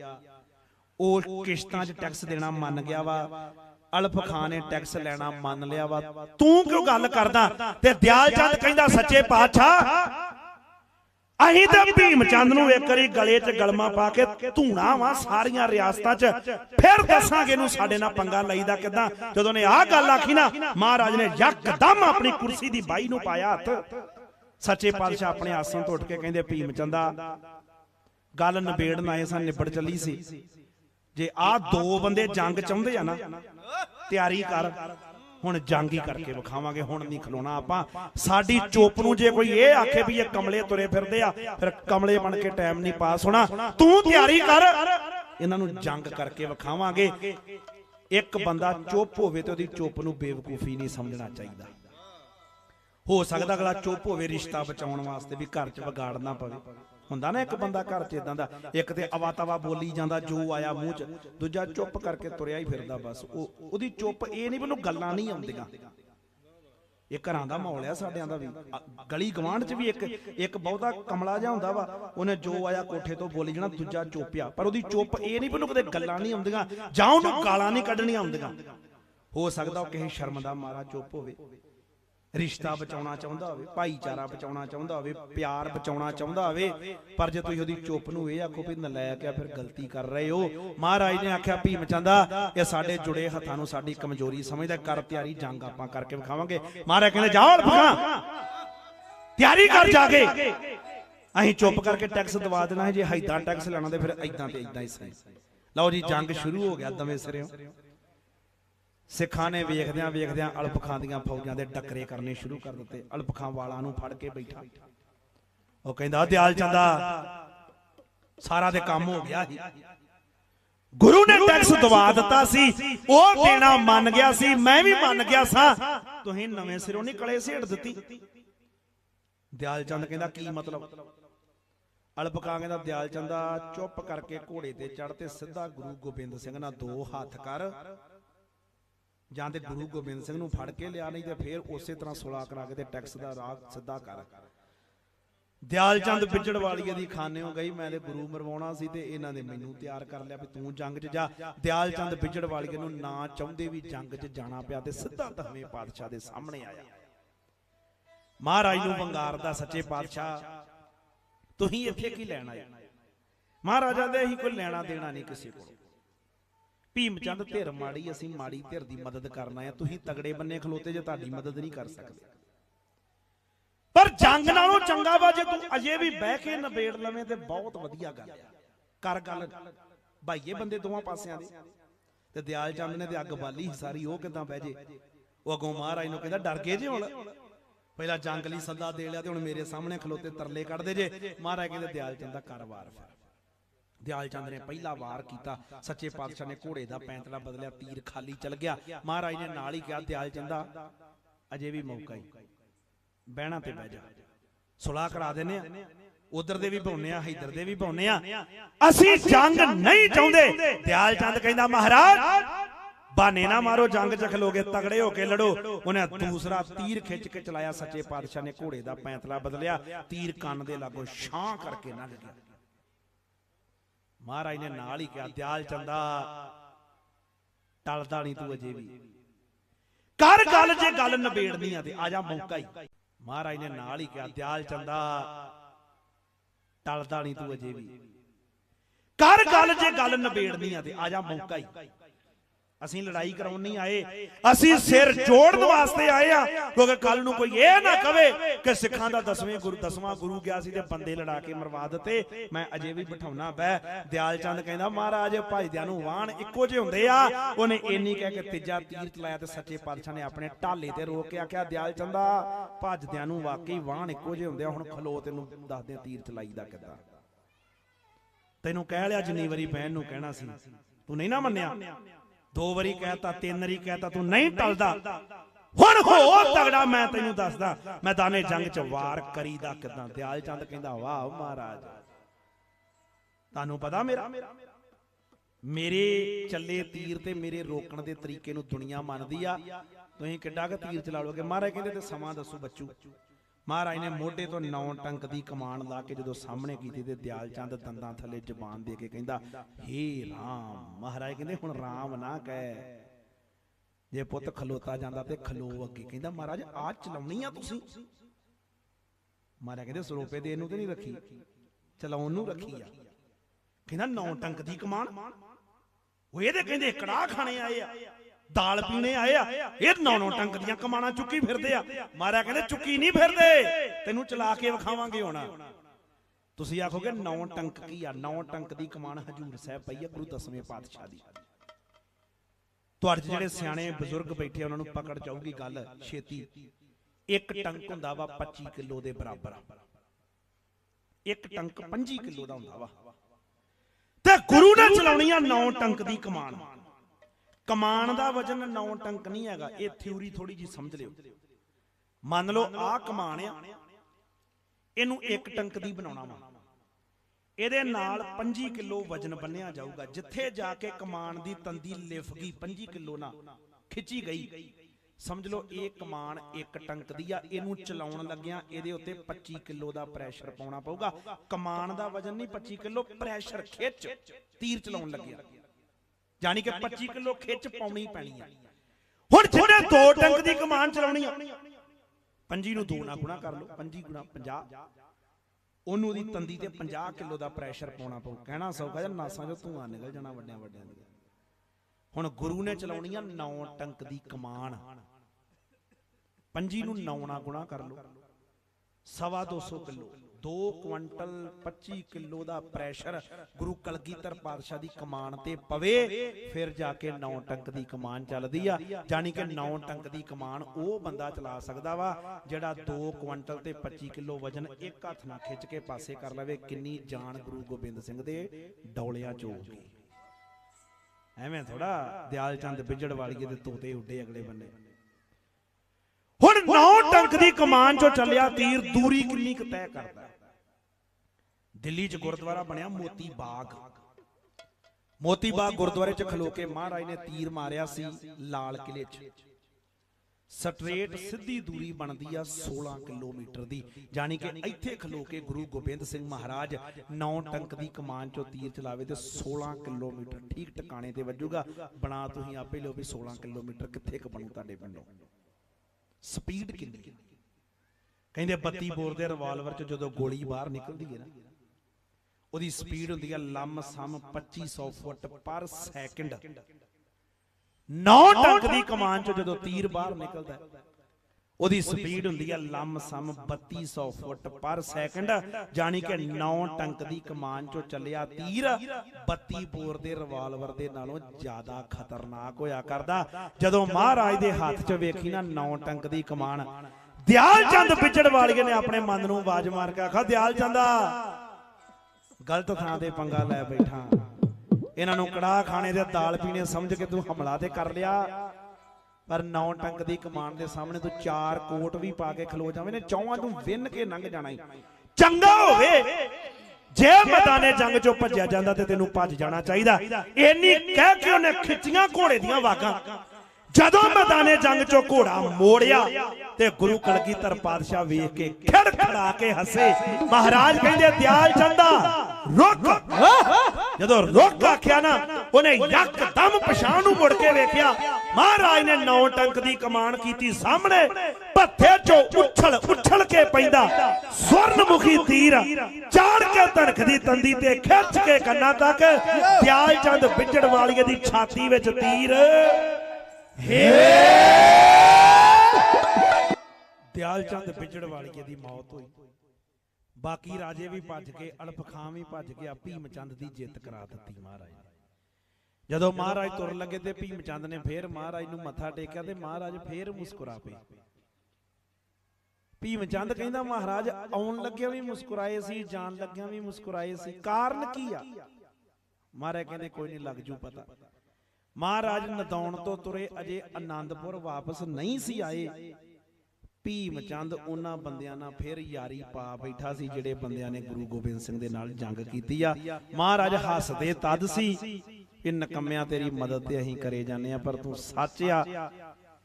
ਉਹ ਕਿਸ਼ਤਾਂ 'ਚ ਟੈਕਸ ਦੇਣਾ ਮੰਨ ਗਿਆ ਵਾ। ਅਲਫ ਖਾਨ ਨੇ ਟੈਕਸ ਲੈਣਾ ਮੰਨ ਲਿਆ ਵਾ। ਤੂੰ ਕਿਉਂ ਗੱਲ ਕਰਦਾ? ਤੇ ਦਿਆਲ ਚੰਦ ਕਹਿੰਦਾ ਸੱਚੇ ਪਾਤਸ਼ਾਹ ਅਹੀਂ ਤੇ ਭੀਮ ਚੰਦ ਨੂੰ ਇੱਕ ਵਾਰੀ ਗਲੇ 'ਚ ਗਲਮਾ ਪਾ ਕੇ ਧੂਣਾ ਵਾ ਸਾਰੀਆਂ ਰਿਆਸਤਾਂ 'ਚ। ਫਿਰ ਦੱਸਾਂਗੇ ਇਹਨੂੰ ਸਾਡੇ ਨਾਲ ਪੰਗਾ ਲਈਦਾ ਕਿਦਾਂ? ਜਦੋਂ ਨੇ ਆਹ ਗੱਲ ਆਖੀ ਨਾ ਮਹਾਰਾਜ ਨੇ ਯਕਦਮ ਆਪਣੀ ਕੁਰਸੀ ਦੀ ਬਾਈ ਨੂੰ ਪਾਇਆ ਹੱਥ। ਸੱਚੇ ਪਾਤਸ਼ਾਹ ਆਪਣੇ ਆਸਣ ਤੋਂ ਉੱਠ ਕੇ ਕਹਿੰਦੇ ਭੀਮ ਚੰਦਾ। ਗੱਲ ਨਿਬੇੜਨ ਆਏ ਸਾਂ ਨਿਬੜ ਚੱਲੀ ਸੀ। ਜੇ ਆਹ ਦੋ ਬੰਦੇ ਜੰਗ ਚਾਹੁੰਦੇ ਆ ਨਾ ਤਿਆਰੀ ਕਰ। ਹੁਣ ਜੰਗ ਹੀ ਕਰਕੇ ਵਿਖਾਵਾਂਗੇ ਹੁਣ ਨਹੀਂ ਖਲੋਣਾ ਆਪਾਂ। ਸਾਡੀ ਚੁੱਪ ਨੂੰ ਜੇ ਕੋਈ ਇਹ ਆਖੇ ਵੀ ਇਹ ਕਮਲੇ ਤੁਰੇ ਫਿਰਦੇ ਆ ਫਿਰ ਕਮਲੇ ਬਣ ਕੇ ਟਾਈਮ ਨਹੀਂ ਪਾਸ ਹੋਣਾ। ਤੂੰ ਤਿਆਰੀ ਕਰ। ਇਹਨਾਂ ਨੂੰ ਜੰਗ ਕਰਕੇ ਵਿਖਾਵਾਂਗੇ। ਇੱਕ ਬੰਦਾ ਚੁੱਪ ਹੋਵੇ ਤੇ ਉਹਦੀ ਚੁੱਪ ਨੂੰ ਬੇਵਕੂਫੀ ਨਹੀਂ ਸਮਝਣਾ ਚਾਹੀਦਾ। ਹੋ ਸਕਦਾ ਅਗਲਾ ਚੁੱਪ ਹੋਵੇ ਰਿਸ਼ਤਾ ਬਚਾਉਣ ਵਾਸਤੇ ਵੀ ਘਰ 'ਚ ਵਿਗਾੜ ਨਾ ਪਵੇ। ਹੁੰਦਾ ਨਾ ਇੱਕ ਬੰਦਾ ਘਰ 'ਚ ਇਦਾਂ ਦਾ, ਇੱਕ ਤੇ ਅਵਾਤਵਾ ਬੋਲੀ ਜਾਂਦਾ, ਜੋ ਆਇਆ ਮੂੰਹ 'ਚ, ਦੂਜਾ ਚੁੱਪ ਕਰਕੇ ਤੁਰਿਆ ਹੀ ਫਿਰਦਾ ਬਸ। ਉਹ, ਉਹਦੀ ਚੁੱਪ ਇਹ ਨਹੀਂ ਮੈਨੂੰ ਗੱਲਾਂ ਨਹੀਂ ਆਉਂਦੀਆਂ। ਇਹ ਘਰਾਂ ਦਾ ਮਾਹੌਲ ਆ ਸਾਡਿਆਂ ਦਾ ਵੀ। ਗਲੀ ਗਵਾਂਢ 'ਚ ਵੀ ਇੱਕ ਇੱਕ ਬਹੁਤਾ ਕਮਲਾ ਜਿਹਾ ਹੁੰਦਾ ਵਾ, ਉਹਨੇ ਜੋ ਆਇਆ ਕੋਠੇ ਤੋਂ ਬੋਲੀ ਜਾਣਾ, ਦੂਜਾ ਚੁੱਪਿਆ। ਪਰ ਉਹਦੀ ਚੁੱਪ ਇਹ ਨਹੀਂ ਮੈਨੂੰ ਕਦੇ ਗੱਲਾਂ ਨਹੀਂ ਆਉਂਦੀਆਂ, ਜਾਂ ਉਹਨੂੰ ਗਾਲਾਂ ਨਹੀਂ ਕੱਢਣੀਆਂ ਆਉਂਦੀਆਂ। ਹੋ ਸਕਦਾ ਉਹ ਕਿਸੇ ਸ਼ਰਮ ਦਾ ਮਾਰਾ ਚੁੱਪ ਹੋਵੇ। ਰਿਸ਼ਤਾ ਬਚਾਉਣਾ ਚਾਹੁੰਦਾ ਹੋਵੇ, ਭਾਈਚਾਰਾ ਬਚਾਉਣਾ ਚਾਹੁੰਦਾ ਹੋਵੇ, ਪਿਆਰ ਬਚਾਉਣਾ ਚਾਹੁੰਦਾ ਹੋਵੇ, ਪਰ ਜੇ ਤੁਸੀਂ ਉਹਦੀ ਚੁੱਪ ਨੂੰ ਇਹ ਆਖੋ ਵੀ ਨਲਾਇਕ ਆ, ਫਿਰ ਗਲਤੀ ਕਰ ਰਹੇ ਹੋ। ਮਹਾਰਾਜ ਨੇ ਆਖਿਆ, ਭੀਮ ਚੰਦਾ, ਇਹ ਸਾਡੇ ਜੁੜੇ ਹੱਥਾਂ ਨੂੰ ਸਾਡੀ ਕਮਜ਼ੋਰੀ ਸਮਝਦਾ, ਕਰ ਤਿਆਰੀ, ਜੰਗ ਆਪਾਂ ਕਰਕੇ ਵਿਖਾਵਾਂਗੇ। ਮਹਾਰਾਜ ਕਹਿੰਦੇ, ਜਾਓ ਅਲਫਾ ਤਿਆਰੀ ਕਰ ਜਾ ਕੇ। ਅਸੀਂ ਚੁੱਪ ਕਰਕੇ ਟੈਕਸ ਦਵਾ ਦੇਣਾ ਜੇ ਹੈਦਾਂ ਟੈਕਸ ਲੈਣਾ ਤੇ ਫਿਰ ਐਦਾਂ ਤੇ ਐਦਾਂ ਹੀ ਸਹੀ। ਲਓ ਜੀ, ਜੰਗ ਸ਼ੁਰੂ ਹੋ ਗਿਆ ਦਵੇਂ ਸਿਰਿਓਂ। ਸਿੱਖਾਂ ਨੇ ਵੇਖਦਿਆਂ ਵੇਖਦਿਆਂ ਅਲਪਖਾਂ ਦੀਆਂ ਫੌਜਾਂ ਦੇ ਟੱਕਰੇ ਕਰਨੇ ਸ਼ੁਰੂ ਕਰ ਦਿੱਤੇ। ਅਲਪ ਵਾਲਾਂ ਨੂੰ ਫੜ ਕੇ ਬੈਠਾ। ਉਹ ਕਹਿੰਦਾ, ਦਿਆਲ ਚੰਦਾ, ਸਾਰਾ ਦੇ ਕੰਮ ਹੋ ਗਿਆ ਸੀ। ਗੁਰੂ ਨੇ ਟੈਕਸ ਦਵਾ ਦਿੱਤਾ ਸੀ। ਉਹ ਦੇਣਾ ਮੰਨ ਗਿਆ ਸੀ, ਮੈਂ ਵੀ ਮੰਨ ਗਿਆ ਸਾਂ। ਤੁਸੀਂ ਨਵੇਂ ਸਿਰੋਂ ਨਹੀਂ ਕਲੇ ਸੇੜ ਦਿੱਤੀ। ਦਿਆਲ ਚੰਦ ਕਹਿੰਦਾ, ਕੀ ਮਤਲਬ? ਅਲਪ ਕਹਿੰਦਾ, ਦਿਆਲ ਚੰਦਾ, ਚੁੱਪ ਕਰਕੇ ਘੋੜੇ ਤੇ ਚੜ ਤੇ ਸਿੱਧਾ ਗੁਰੂ ਗੋਬਿੰਦ ਸਿੰਘ ਨਾਲ ਦੋ ਹੱਥ ਕਰ। ਜਾਂ ਤੇ ਗੁਰੂ ਗੋਬਿੰਦ ਸਿੰਘ ਨੂੰ ਫੜ ਕੇ ਲਿਆ, ਨਹੀਂ ਤੇ ਫੇਰ ਉਸੇ ਤਰ੍ਹਾਂ ਸੁਲਾ ਕਰਾ ਕੇ ਤੇ ਟੈਕਸ ਦਾ ਰਾਹ ਸਿੱਧਾ ਕਰ। ਦਿਆਲ ਚੰਦ ਵਿਜੜ ਵਾਲੀਏ ਦੀ ਖਾਨਿਓ ਗਈ, ਮੈਂ ਤੇ ਗੁਰੂ ਮਰਵਾਉਣਾ ਸੀ ਤੇ ਇਹਨਾਂ ਨੇ ਮੈਨੂੰ ਤਿਆਰ ਕਰ ਲਿਆ ਵੀ ਤੂੰ ਜੰਗ 'ਚ ਜਾ। ਦਿਆਲ ਚੰਦ ਵਿਜੜ ਵਾਲੀਏ ਨੂੰ ਨਾ ਚਾਹੁੰਦੇ ਵੀ ਜੰਗ 'ਚ ਜਾਣਾ ਪਿਆ ਤੇ ਸਿੱਧਾ ਧਰਮੇ ਪਾਤਸ਼ਾਹ ਦੇ ਸਾਹਮਣੇ ਆਇਆ। ਮਹਾਰਾਜ ਨੂੰ ਵੰਗਾਰਦਾ ਸੱਚੇ ਪਾਤਸ਼ਾਹ, ਤੁਸੀਂ ਇੱਥੇ ਕੀ ਲੈਣ ਆਏ? ਮਹਾਰਾਜਾ ਦੇ ਅਸੀਂ ਕੋਈ ਲੈਣਾ ਦੇਣਾ ਨਹੀਂ ਕਿਸੇ ਕੋਲ। ਭੀਮ ਚੰਦ ਧਿਰ ਮਾੜੀ ਅਸੀਂ ਮਾੜੀ ਧਿਰ ਦੀ ਮਦਦ ਕਰਨਾ ਹੈ ਤੁਸੀਂ ਤਗੜੇ ਬੰਨੇ ਖਲੋਤੇ ਜੇ ਤੁਹਾਡੀ ਮਦਦ ਨਹੀਂ ਕਰ ਸਕਦੇ। ਪਰ ਜੰਗ ਨਾਲੋਂ ਚੰਗਾ ਵਾ ਜੇ ਤੂੰ ਅਜੇ ਵੀ ਬਹਿ ਕੇ ਨਿਬੇੜ ਲਵੇਂ ਤੇ ਬਹੁਤ ਵਧੀਆ ਗੱਲ ਕਰ ਗੱਲ ਭਾਈਏ ਬੰਦੇ ਦੋਵਾਂ ਪਾਸਿਆਂ ਦੇ। ਤੇ ਦਿਆਲ ਚੰਦ ਨੇ ਤੇ ਅੱਗ ਬਾਲੀ ਸਾਰੀ ਉਹ ਕਿਦਾਂ ਬਹਿ ਜੇ? ਉਹ ਅਗੋਂ ਮਹਾਰਾਜ ਨੂੰ ਕਹਿੰਦਾ ਡਰ ਗਏ ਜੇ ਹੁਣ? ਪਹਿਲਾਂ ਜੰਗ ਲਈ ਸੱਦਾ ਦੇ ਲਿਆ ਤੇ ਹੁਣ ਮੇਰੇ ਸਾਹਮਣੇ ਖਲੋਤੇ ਤਰਲੇ ਕੱਢਦੇ ਜੇ। ਮਹਾਰਾਜ ਕਹਿੰਦੇ ਦਿਆਲ ਚੰਦ ਦਾ ਕਾਰਵਾਰ ਫਿਰ। ਦਿਆਲ ਚੰਦ ਨੇ ਪਹਿਲਾ ਵਾਰ ਕੀਤਾ। ਸੱਚੇ ਪਾਤਸ਼ਾਹ ਨੇ ਘੋੜੇ ਦਾ ਪੈਂਤੜਾ ਬਦਲਿਆ ਤੀਰ ਖਾਲੀ ਚਲ ਗਿਆ। ਮਹਾਰਾਜ ਨੇ ਨਾਲ ਹੀ ਕਿਹਾ ਦਿਆਲ ਚੰਦਾ ਅਜੇ ਵੀ ਮੌਕਾ ਹੀ। ਬਹਿਣਾ ਤੇ ਬਹਿ ਜਾ। ਸੁਲਾ ਕਰਾ ਦਿੰਨੇ ਆ ਉਧਰ ਦੇ ਵੀ ਪਾਉਨੇ ਆ ਇਧਰ ਦੇ ਵੀ ਪਾਉਨੇ ਆ ਅਸੀਂ ਜੰਗ ਨਹੀਂ ਚਾਹੁੰਦੇ। ਦਿਆਲ ਚੰਦ ਕਹਿੰਦਾ ਮਹਾਰਾਜ ਬਾਨੇ ਨਾ ਮਾਰੋ ਜੰਗ ਚ ਖਲੋਗੇ ਤਗੜੇ ਹੋ ਕੇ ਲੜੋ। ਉਹਨੇ ਦੂਸਰਾ ਤੀਰ ਖਿੱਚ ਕੇ ਚਲਾਇਆ ਸੱਚੇ ਪਾਤਸ਼ਾਹ ਨੇ ਘੋੜੇ ਦਾ ਪੈਂਤਲਾ ਬਦਲਿਆ। ਤੀਰ ਕੰਨ ਦੇ ਲਾਗੋਂ ਛਾਂ ਕਰਕੇ ਲੰਘ ਗਿਆ ਮਹਾਰਾਜ ਨੇ ਨਾਲ ਹੀ ਕਿਹਾ ਦਿਆਲ ਚੰਦਾ ਟਲਦਾ ਨਹੀਂ ਤੂੰ ਅਜੇ ਵੀ। ਕਰ ਗੱਲ ਜੇ ਗੱਲ ਨਿਬੇੜਨੀ ਆ ਤੇ ਆ ਜਾ ਮੌਕਾ ਹੀ। ਮਹਾਰਾਜ ਨੇ ਨਾਲ ਹੀ ਕਿਹਾ ਦਿਆਲ ਚੰਦਾ ਟਲਦਾ ਨਹੀਂ ਤੂੰ ਅਜੇ ਵੀ। ਕਰ ਗੱਲ ਜੇ ਗੱਲ ਨਿਬੇੜਨੀ ਆ ਤੇ ਆ ਜਾ ਮੌਕਾ ਹੀ। ਅਸੀਂ ਲੜਾਈ ਕਰਾਉਣ ਨਹੀਂ ਆਏ। ਅਸੀਂ ਸਿਰ ਜੋੜਨ ਵਾਸਤੇ ਆਏ ਆ। ਕਿਉਂਕਿ ਕੱਲ ਨੂੰ ਕੋਈ ਇਹ ਨਾ ਕਵੇ ਕਿ ਸਿੱਖਾਂ ਦਾ ਦਸਵੇਂ ਗੁਰੂ ਦਸਵਾਂ ਗੁਰੂ ਗਿਆ ਸੀ ਤੇ ਬੰਦੇ ਲੜਾ ਕੇ ਮਰਵਾ ਦਿੱਤੇ। ਮੈਂ ਅਜੇ ਵੀ ਬਿਠਾਉਣਾ ਪੈ ਦਿਆਲ ਚੰਦ ਕਹਿੰਦਾ ਮਹਾਰਾਜ ਭਾਈਦਿਆਂ ਨੂੰ ਵਾਹਣ ਇੱਕੋ ਜਿਹੇ ਹੁੰਦੇ ਆ। ਉਹਨੇ ਇੰਨੀ ਕਹਿ ਕੇ ਤੀਜਾ ਤੀਰ ਚਲਾਇਆ ਤੇ ਸੱਚੇ ਪਾਤਸ਼ਾਹ ਨੇ ਆਪਣੇ ਢਾਲੇ ਤੇ ਰੋਕ ਕੇ ਆਖਿਆ ਦਿਆਲ ਚੰਦਾ ਭੱਜਦਿਆਂ ਨੂੰ ਵਾਕਈ ਵਾਹਣ ਇੱਕੋ ਜਿਹੇ ਹੁੰਦੇ ਆ। ਹੁਣ ਖਲੋ ਤੈਨੂੰ ਦੱਸਦੇ ਤੀਰ ਚਲਾਈਦਾ ਕਿੱਦਾਂ ਤੈਨੂੰ ਕਹਿ ਲਿਆ ਜਿੰਨੀ ਵਾਰੀ ਬਹਿਣ ਨੂੰ ਕਹਿਣਾ ਸੀ ਤੂੰ ਨਹੀਂ ਨਾ ਮੰਨਿਆ ਦੋ ਵਾਰੀ ਕਹਿਤਾ ਤਿੰਨ ਵਾਰੀ ਕਹਿਤਾ ਤੂੰ ਨਹੀਂ ਟਲਦਾ। ਹੁਣ ਹੋ ਤਗੜਾ ਮੈਂ ਤੈਨੂੰ ਦੱਸਦਾ ਮੈਦਾਨੇ ਜੰਗ ਚ ਵਾਰ ਕਰੀਦਾ ਕਿਦਾਂ ਦਿਆਲ ਚੰਦ ਕਹਿੰਦਾ ਵਾਹ ਮਹਾਰਾਜ। ਤੁਹਾਨੂੰ ਪਤਾ ਮੇਰਾ? ਮੇਰੇ ਚੱਲੇ ਤੀਰ ਤੇ ਮੇਰੇ ਰੋਕਣ ਦੇ ਤਰੀਕੇ ਨੂੰ ਦੁਨੀਆ ਮੰਨਦੀ ਆ। ਤੁਸੀਂ ਕਿੱਡਾ ਕੁ ਤੀਰ ਚਲਾ ਲੋਗੇ ਮਹਾਰਾਜ ਕਹਿੰਦੇ ਤੇ ਸਮਾਂ ਦੱਸੋ ਬੱਚੂ। ਮਹਾਰਾਜ ਨੇ ਮੋਢੇ ਤੋਂ ਨੌ ਟੰਕ ਦੀ ਕਮਾਨ ਲਾ ਕੇ ਜਦੋਂ ਸਾਹਮਣੇ ਕੀਤੀ ਤੇ ਦਿਆਲ ਚੰਦ ਦੰਦਾਂ ਥੱਲੇ ਜ਼ਬਾਨ ਦੇ ਕੇ ਕਹਿੰਦਾ ਹੇ ਰਾਮ ਮਹਾਰਾਜ ਕਹਿੰਦੇ ਹੁਣ ਰਾਮ ਨਾ ਕਹਿ। ਜੇ ਪੁੱਤ ਖਲੋਤਾ ਜਾਂਦਾ ਤੇ ਖਲੋ ਅੱਗੇ। ਕਹਿੰਦਾ ਮਹਾਰਾਜ ਆ ਚਲਾਉਣੀ ਆ ਤੁਸੀਂ। ਮਹਾਰਾਜ ਕਹਿੰਦੇ ਸਰੋਪੇ ਦੇ ਇਹਨੂੰ ਤੇ ਨਹੀਂ ਰੱਖੀ। ਚਲਾਉਣ ਨੂੰ ਰੱਖੀ ਆ। ਕਹਿੰਦਾ ਨੌ ਟੰਕ ਦੀ ਕਮਾਨ। ਉਹ ਇਹਦੇ ਕਹਿੰਦੇ ਕੜਾਹ ਖਾਣੇ ਆਏ ਆ। ਦਾਲ ਪੀਣੇ ਆਏ ਆ, ਇਹ ਨੌ ਨੌ ਟੰਕ ਦੀਆਂ ਕਮਾਣਾ ਚੁੱਕੀ ਫਿਰਦੇ ਆ। ਮਾਰਿਆ ਕਹਿੰਦੇ, ਚੁੱਕੀ ਨਹੀਂ ਫਿਰਦੇ। ਤੈਨੂੰ ਚਲਾ ਕੇ ਵਿਖਾਵਾਂਗੇ ਹੁਣ। ਤੁਸੀਂ ਆਖੋਗੇ, ਨੌ ਟੰਕ ਕੀ ਆ? ਨੌ ਟੰਕ ਦੀ ਕਮਾਨ ਹਜੂਰ ਸਾਹਿਬ ਪਈ ਆ, ਗੁਰੂ ਦਸਵੇਂ ਪਾਤਸ਼ਾਹ ਦੀ। ਤੁਹਾਡੇ ਜਿਹੜੇ ਸਿਆਣੇ ਬਜ਼ੁਰਗ ਬੈਠੇ ਉਹਨਾਂ ਨੂੰ ਪਕੜ ਜਾਊਗੀ ਗੱਲ, ਛੇਤੀ। ਇੱਕ ਟੰਕ ਹੁੰਦਾ ਵਾ 25 ਕਿਲੋ ਦੇ ਬਰਾਬਰ। ਇੱਕ ਟੰਕ 25 ਕਿਲੋ ਦਾ ਹੁੰਦਾ ਵਾ। ਤੇ ਗੁਰੂ ਨੇ ਚਲਾਉਣੀ ਆ ਨੌ ਟੰਕ ਦੀ ਕਮਾਨ ਕਮਾਨ ਦਾ ਵਜਨ ਨੌ ਟੰਕ ਨਹੀਂ ਹੈਗਾ, ਇਹ ਥਿਊਰੀ ਥੋੜੀ ਜੀ ਸਮਝ ਲਿਓ। ਮੰਨ ਲਓ, ਆਹ ਕਮਾਨ ਆ, ਇਹਨੂੰ ਇੱਕ ਟੰਕ ਦੀ ਬਣਾਉਣਾ ਵਾ। ਇਹਦੇ ਨਾਲ 25 ਕਿਲੋ ਵਜਨ ਬੰਨਿਆ ਜਾਊਗਾ, ਜਿੱਥੇ ਜਾ ਕੇ ਕਮਾਨ ਦੀ ਤੰਦੀ ਲਿਫ ਗਈ 25 ਕਿਲੋ ਨਾਲ ਖਿੱਚੀ ਗਈ। ਸਮਝ ਲਓ, ਇਹ ਕਮਾਨ ਇੱਕ ਟੰਕ ਦੀ ਆ, ਇਹਨੂੰ ਚਲਾਉਣ ਲੱਗਿਆਂ ਇਹਦੇ ਉੱਤੇ 25 ਕਿਲੋ ਦਾ ਪ੍ਰੈਸ਼ਰ ਪਾਉਣਾ ਪਊਗਾ। ਕਮਾਨ ਦਾ ਵਜਨ ਨਹੀਂ 25 ਕਿਲੋ ਪ੍ਰੈਸ਼ਰ ਖਿੱਚ, ਤੀਰ ਚਲਾਉਣ ਲੱਗਿਆ। ਯਾਨੀ ਕਿ 25 ਕਿਲੋ ਖਿੱਚ ਪਾਉਣੀ ਪੈਣੀ ਆ ਹੁਣ ਜਿਹਨੇ ਦੋ ਟੰਕ ਦੀ ਕਮਾਨ ਚਲਾਉਣੀ ਆ। ਪੰਜੀ ਨੂੰ ਦੋ ਨਾਲ ਗੁਣਾ ਕਰ ਲਓ ਪੰਜੀ ਗੁਣਾ 50 ਉਹਨੂੰ ਦੀ ਤੰਦੀ ਤੇ 50 ਕਿਲੋ ਦਾ ਪ੍ਰੈਸ਼ਰ ਪਾਉਣਾ ਪਊ। ਕਹਿਣਾ ਸੌਖਾ ਜਾਂ ਨਾਸਾਂ ਚੋਂ ਧੂਆਂ ਨਿਕਲ ਜਾਣਾ ਵੱਡਿਆਂ ਵੱਡਿਆਂ ਦੀਆਂ ਹੁਣ ਗੁਰੂ ਨੇ ਚਲਾਉਣੀ ਆ 9 ਟੰਕ ਦੀ ਕਮਾਨ। ਪੰਜੀ ਨੂੰ 9 ਨਾਲ ਗੁਣਾ ਕਰ ਲਓ। ਸਵਾ 200 ਕਿਲੋ। 2 ਕੁਇੰਟਲ 25 ਕਿਲੋ ਦਾ ਪ੍ਰੈਸ਼ਰ ਗੁਰੂ ਕਲਗੀਧਰ ਪਾਤਸ਼ਾਹ ਦੀ ਕਮਾਨ ਤੇ ਪਵੇ, ਫਿਰ ਜਾ ਕੇ 9 ਟੰਕ ਦੀ ਕਮਾਨ ਚੱਲਦੀ ਆ। ਜਾਨੀ ਕਿ 9 ਟੰਕ ਦੀ ਕਮਾਨ ਉਹ ਬੰਦਾ ਚਲਾ ਸਕਦਾ ਵਾ ਜਿਹੜਾ 2 ਕੁਇੰਟਲ ਤੇ 25 ਕਿਲੋ ਵਜਨ ਇੱਕ ਹੱਥ ਨਾਲ ਖਿੱਚ ਕੇ ਪਾਸੇ ਕਰ ਲਵੇ। ਕਿੰਨੀ ਜਾਨ ਗੁਰੂ ਗੋਬਿੰਦ ਸਿੰਘ ਦੇ ਡੌਲਿਆਂ ਚ ਹੋਊਗੀ। ਐਵੇਂ ਥੋੜਾ ਦਿਆਲ ਚੰਦ ਬਿਜੜ ਵਾਲੀਏ ਦੇ ਤੋਤੇ ਉੱਡੇ ਅਗਲੇ ਬੰਨੇ। ਹੁਣ 9 ਟੰਕ ਦੀ ਕਮਾਨ ਚੋਂ ਚੱਲਿਆ ਤੀਰ, ਦੂਰੀ ਕਿੰਨੀ ਕੁ ਤੈਅ ਕਰਦਾ? ਦਿੱਲੀ 'ਚ ਗੁਰਦੁਆਰਾ ਬਣਿਆ ਮੋਤੀ ਬਾਗ। ਮੋਤੀ ਬਾਗ। ਗੁਰਦੁਆਰੇ 'ਚ ਖਲੋ ਕੇ ਮਹਾਰਾਜ ਨੇ ਤੀਰ ਮਾਰਿਆ ਸੀ ਲਾਲ ਕਿਲੇ 'ਚ। ਸਟ੍ਰੇਟ ਸਿੱਧੀ ਦੂਰੀ ਬਣਦੀ ਆ 16 ਕਿਲੋਮੀਟਰ ਦੀ। ਜਾਨੀ ਕਿ ਇੱਥੇ ਖਲੋ ਕੇ ਗੁਰੂ ਗੋਬਿੰਦ ਸਿੰਘ ਮਹਾਰਾਜ 9 ਟੰਕ ਦੀ ਕਮਾਨ 'ਚੋਂ ਤੀਰ ਚਲਾਵੇ ਤੇ 16 ਕਿਲੋਮੀਟਰ ਠੀਕ ਟਿਕਾਣੇ ਤੇ ਵੱਜੂਗਾ। ਬਣਾ ਤੁਸੀਂ ਆਪੇ ਲਿਓ ਵੀ 16 ਕਿਲੋਮੀਟਰ ਕਿੱਥੇ ਕੁ ਬਣੂ ਤੁਹਾਡੇ ਪਿੰਡੋਂ ਸਪੀਡ ਕਿੰਨੀ? ਕਹਿੰਦੇ 32 ਬੋਰ ਦੇ ਰਿਵਾਲਵਰ ਚ ਜਦੋਂ ਗੋਲੀ ਬਾਹਰ ਨਿਕਲਦੀ ਹੈ ਨਾ ਉਹਦੀ ਸਪੀਡ ਹੁੰਦੀ ਹੈ ਲੰਮ ਸਮ 2500 ਫੁੱਟ ਪਰ ਸੈਕਿੰਡ 9 ਟੰਕ ਦੀ ਕਮਾਨ ਚ ਜਦੋਂ ਤੀਰ ਬਾਹਰ ਨਿਕਲਦਾ ਹੈ, ਉਹਦੀ ਸਪੀਡ ਹੁੰਦੀ ਹੈ ਲੰਮ ਸਮ 3200 ਫੁੱਟ ਪਰ ਸੈਕਿੰਡ ਜਾਨੀ ਕਿ 9 ਟੰਕ ਦੀ ਕਮਾਨ ਚੋਂ ਚੱਲਿਆ ਤੀਰ। 32 ਬੋਰ ਦੇ ਰਿਵਾਲਵਰ ਦੇ ਨਾਲੋਂ ਜ਼ਿਆਦਾ ਖਤਰਨਾਕ ਹੋਇਆ ਕਰਦਾ। ਜਦੋਂ ਮਹਾਰਾਜ ਦੇ ਹੱਥ 'ਚ ਵੇਖੀ ਨਾ 9 ਟੰਕ ਦੀ ਕਮਾਨ। ਦਿਆਲ ਚੰਦ ਵਿਚੜ ਵਾਲੀਏ ਨੇ ਆਪਣੇ ਮਨ ਨੂੰ ਆਵਾਜ਼ ਮਾਰ ਕੇ ਆਖਾ ਦਿਆਲ ਚੰਦਾ। ਗਲਤ ਥਾਂ ਤੇ ਪੰਗਾ ਲੈ ਬੈਠਾ। ਇਹਨਾਂ ਨੂੰ ਕੜਾਹ ਖਾਣੇ ਤੇ ਦਾਲ ਪੀਣੇ ਸਮਝ ਕੇ ਤੂੰ ਹਮਲਾ ਤੇ ਕਰ ਲਿਆ। ਪਰ ਨੌ ਟੰਕ ਦੀ ਕਮਾਨ ਦੇ ਸਾਹਮਣੇ ਤੂੰ ਚਾਰ ਕੋਟ ਵੀ ਪਾ ਕੇ ਖਲੋ ਜਾਵੇਂ ਨੇ ਚੌਹਾਂ ਤੂੰ ਵਿੰਨ ਕੇ ਲੰਘ ਜਾਣਾ ਈ। ਚੰਗਾ ਹੋਵੇ, ਜੇ ਮੈਦਾਨੇ ਜੰਗ ਚੋਂ ਭੱਜਿਆ ਜਾਂਦਾ ਤੇ ਤੈਨੂੰ ਭੱਜ ਜਾਣਾ ਚਾਹੀਦਾ। ਇੰਨੀ ਕਹਿ ਕੇ ਉਹਨੇ ਖਿੱਚੀਆਂ ਘੋੜੇ ਦੀਆਂ ਵਾਗਾਂ ਜਦੋਂ ਮੈਦਾਨੇ ਜੰਗ ਚੋਂ ਘੋੜਾ ਮੋੜਿਆ ਤੇ ਗੁਰੂ ਕਲਗੀਧਰ ਪਾਤਸ਼ਾਹ ਵੇਖ ਕੇ ਖੜ ਖੜਾ ਕੇ ਹੱਸੇ। ਮਹਾਰਾਜ ਕਹਿੰਦੇ, ਦਿਆਲ ਚੰਦਾ ਰੁਕ ਜਦੋਂ ਰੁਕ ਆਖਿਆ ਨਾ, ਉਹਨੇ ਯਕਦਮ ਪਛਾਣ ਨੂੰ ਮੁੜ ਕੇ ਵੇਖਿਆ। ਮਹਾਰਾਜ ਨੇ ਨੌ ਟੰਕ ਦੀ ਕਮਾਨ ਕੀਤੀ ਸਾਹਮਣੇ। ਪੱਥੇ ਚੋਂ ਉੱਛਲ ਉੱਛਲ ਕੇ ਪੈਂਦਾ। ਸਵਰਨਮੁਖੀ ਤੀਰ ਚਾੜ ਕੇ ਧਨਕ ਦੀ ਤੰਦੀ ਤੇ ਖਿੱਚ ਕੇ ਕੰਨਾਂ ਤੱਕ। ਦਿਆਲ ਚੰਦ ਵਿਜੜ ਵਾਲੀਏ ਦੀ ਛਾਤੀ ਵਿੱਚ ਤੀਰ। ਦਿਆਲ ਚੰਦ ਵਿਜੜ ਵਾਲੀਏ ਦੀ ਮੌਤ ਹੋਈ। ਬਾਕੀ ਰਾਜੇ ਵੀ ਭੱਜ ਕੇ ਅਲਫ ਵੀ ਭੱਜ ਗਿਆ ਭੀਮ ਚੰਦ ਦੀ ਜਿੱਤ ਕਰਾ ਦਿੱਤੀ ਮਹਾਰਾਜ ਨੇ। ਜਦੋਂ ਮਹਾਰਾਜ ਤੁਰ ਲੱਗੇ ਤੇ ਭੀਮ ਚੰਦ ਨੇ ਫੇਰ ਮਹਾਰਾਜ ਨੂੰ ਮੱਥਾ ਟੇਕਿਆ ਤੇ ਮਹਾਰਾਜ ਫੇਰ ਮੁਸਕਰਾ ਪਏ। ਭੀਮ ਚੰਦ ਕਹਿੰਦਾ, ਮਹਾਰਾਜ, ਆਉਣ ਲੱਗਿਆ ਵੀ ਮੁਸਕਰਾਏ ਸੀ, ਜਾਣ ਲੱਗਿਆ ਵੀ ਮੁਸਕਰਾਏ ਸੀ। ਕਾਰਨ ਕੀ ਆ? ਮਹਾਰਾਜ ਕਹਿੰਦੇ, ਕੋਈ ਨਹੀਂ ਲੱਗ ਜੂ ਪਤਾ। ਮਹਾਰਾਜ ਨਦੌਣ ਤੋਂ ਤੁਰੇ ਅਜੇ ਆਨੰਦਪੁਰ ਵਾਪਸ ਨਹੀਂ ਸੀ ਆਏ। ਭੀਮ ਚੰਦ ਉਹਨਾਂ ਬੰਦਿਆਂ ਨਾਲ ਫਿਰ ਯਾਰੀ ਪਾ ਬੈਠਾ ਸੀ, ਜਿਹੜੇ ਬੰਦਿਆਂ ਨੇ ਗੁਰੂ ਗੋਬਿੰਦ ਸਿੰਘ ਦੇ ਨਾਲ ਜੰਗ ਕੀਤੀ ਆ। ਮਹਾਰਾਜ ਹੱਸਦੇ ਤਦ ਸੀ ਇਹ ਨਕਮਿਆਂ ਤੇਰੀ ਮਦਦ ਤੇ ਅਸੀਂ ਕਰੇ ਜਾਂਦੇ ਆ, ਪਰ ਤੂੰ ਸੱਚ ਆ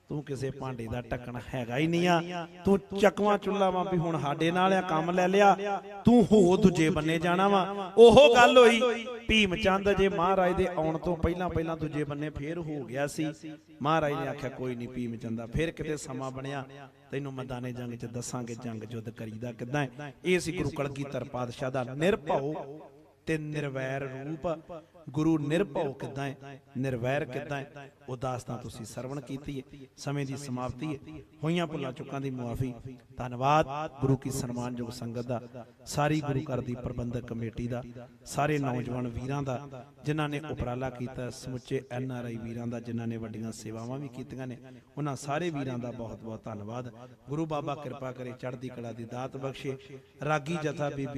ਤੂੰ ਕਿਸੇ ਭਾਂਡੇ ਦਾ ਢੱਕਣ ਹੈਗਾ ਹੀ ਨਹੀਂ ਆ। ਤੂੰ ਚੱਕਵਾ ਚੁੱਲਾ ਵਾ ਵੀ ਹੁਣ ਸਾਡੇ ਨਾਲ ਆ ਕੰਮ ਲੈ ਲਿਆ। ਤੂੰ ਹੋ ਦੂਜੇ ਬੰਨੇ ਜਾਣਾ ਵਾ। ਉਹ ਗੱਲ ਹੋਈ। ਭੀਮ ਚੰਦ ਜੇ ਮਹਾਰਾਜ ਦੇ ਆਉਣ ਤੋਂ ਪਹਿਲਾਂ ਪਹਿਲਾਂ ਦੂਜੇ ਬੰਨੇ ਫੇਰ ਹੋ ਗਿਆ ਸੀ। ਮਹਾਰਾਜ ਨੇ ਆਖਿਆ ਕੋਈ ਨਹੀਂ ਭੀਮ ਚੰਦਾ ਫਿਰ ਕਿਤੇ ਸਮਾਂ ਬਣਿਆ। ਤੈਨੂੰ ਮੈਦਾਨੇ ਜੰਗ 'ਚ ਦੱਸਾਂਗੇ ਜੰਗ ਯੁੱਧ ਕਰੀਦਾ ਕਿਦਾਂ ਇਹ ਸੀ ਗੁਰੂ ਕਲਗੀਧਰ ਪਾਤਸ਼ਾਹ ਦਾ ਨਿਰਭਉ ਤੇ ਨਿਰਵੈਰ ਰੂਪ। ਗੁਰੂ ਨਿਰਭਉ ਕਿਦਾਂ ਹੈ? ਨਿਰਵੈਰ ਕਿਦਾਂ ਹੈ? ਉਹ ਦਾਸਤਾਨ ਤੁਸੀਂ ਸਰਵਣ ਕੀਤੀ ਹੈ, ਸਮੇਂ ਦੀ ਸਮਾਪਤੀ ਹੈ। ਹੋਈਆਂ ਭੁੱਲਾਂ ਚੁੱਕਾਂ ਦੀ ਮੁਆਫੀ। ਧੰਨਵਾਦ ਗੁਰੂ ਕੀ ਸਨਮਾਨਯੋਗ ਸੰਗਤ ਦਾ, ਸਾਰੀ ਗੁਰੂ ਘਰ ਦੀ ਪ੍ਰਬੰਧਕ ਕਮੇਟੀ ਦਾ, ਸਾਰੇ ਨੌਜਵਾਨ ਵੀਰਾਂ ਦਾ, ਜਿਨ੍ਹਾਂ ਨੇ ਉਪਰਾਲਾ ਕੀਤਾ, ਸਮੁੱਚੇ ਐਨ ਆਰ ਆਈ ਵੀਰਾਂ ਦਾ, ਜਿਨ੍ਹਾਂ ਨੇ ਵੱਡੀਆਂ ਸੇਵਾਵਾਂ ਵੀ ਕੀਤੀਆਂ ਨੇ, ਉਹਨਾਂ ਸਾਰੇ ਵੀਰਾਂ ਦਾ ਬਹੁਤ ਬਹੁਤ ਧੰਨਵਾਦ। ਗੁਰੂ ਬਾਬਾ ਕਿਰਪਾ ਕਰੇ, ਚੜ੍ਹਦੀ ਕਲਾ ਦੀ ਦਾਤ ਬਖਸ਼ੇ, ਰਾਗੀ ਜਥਾ ਬੀਬੀ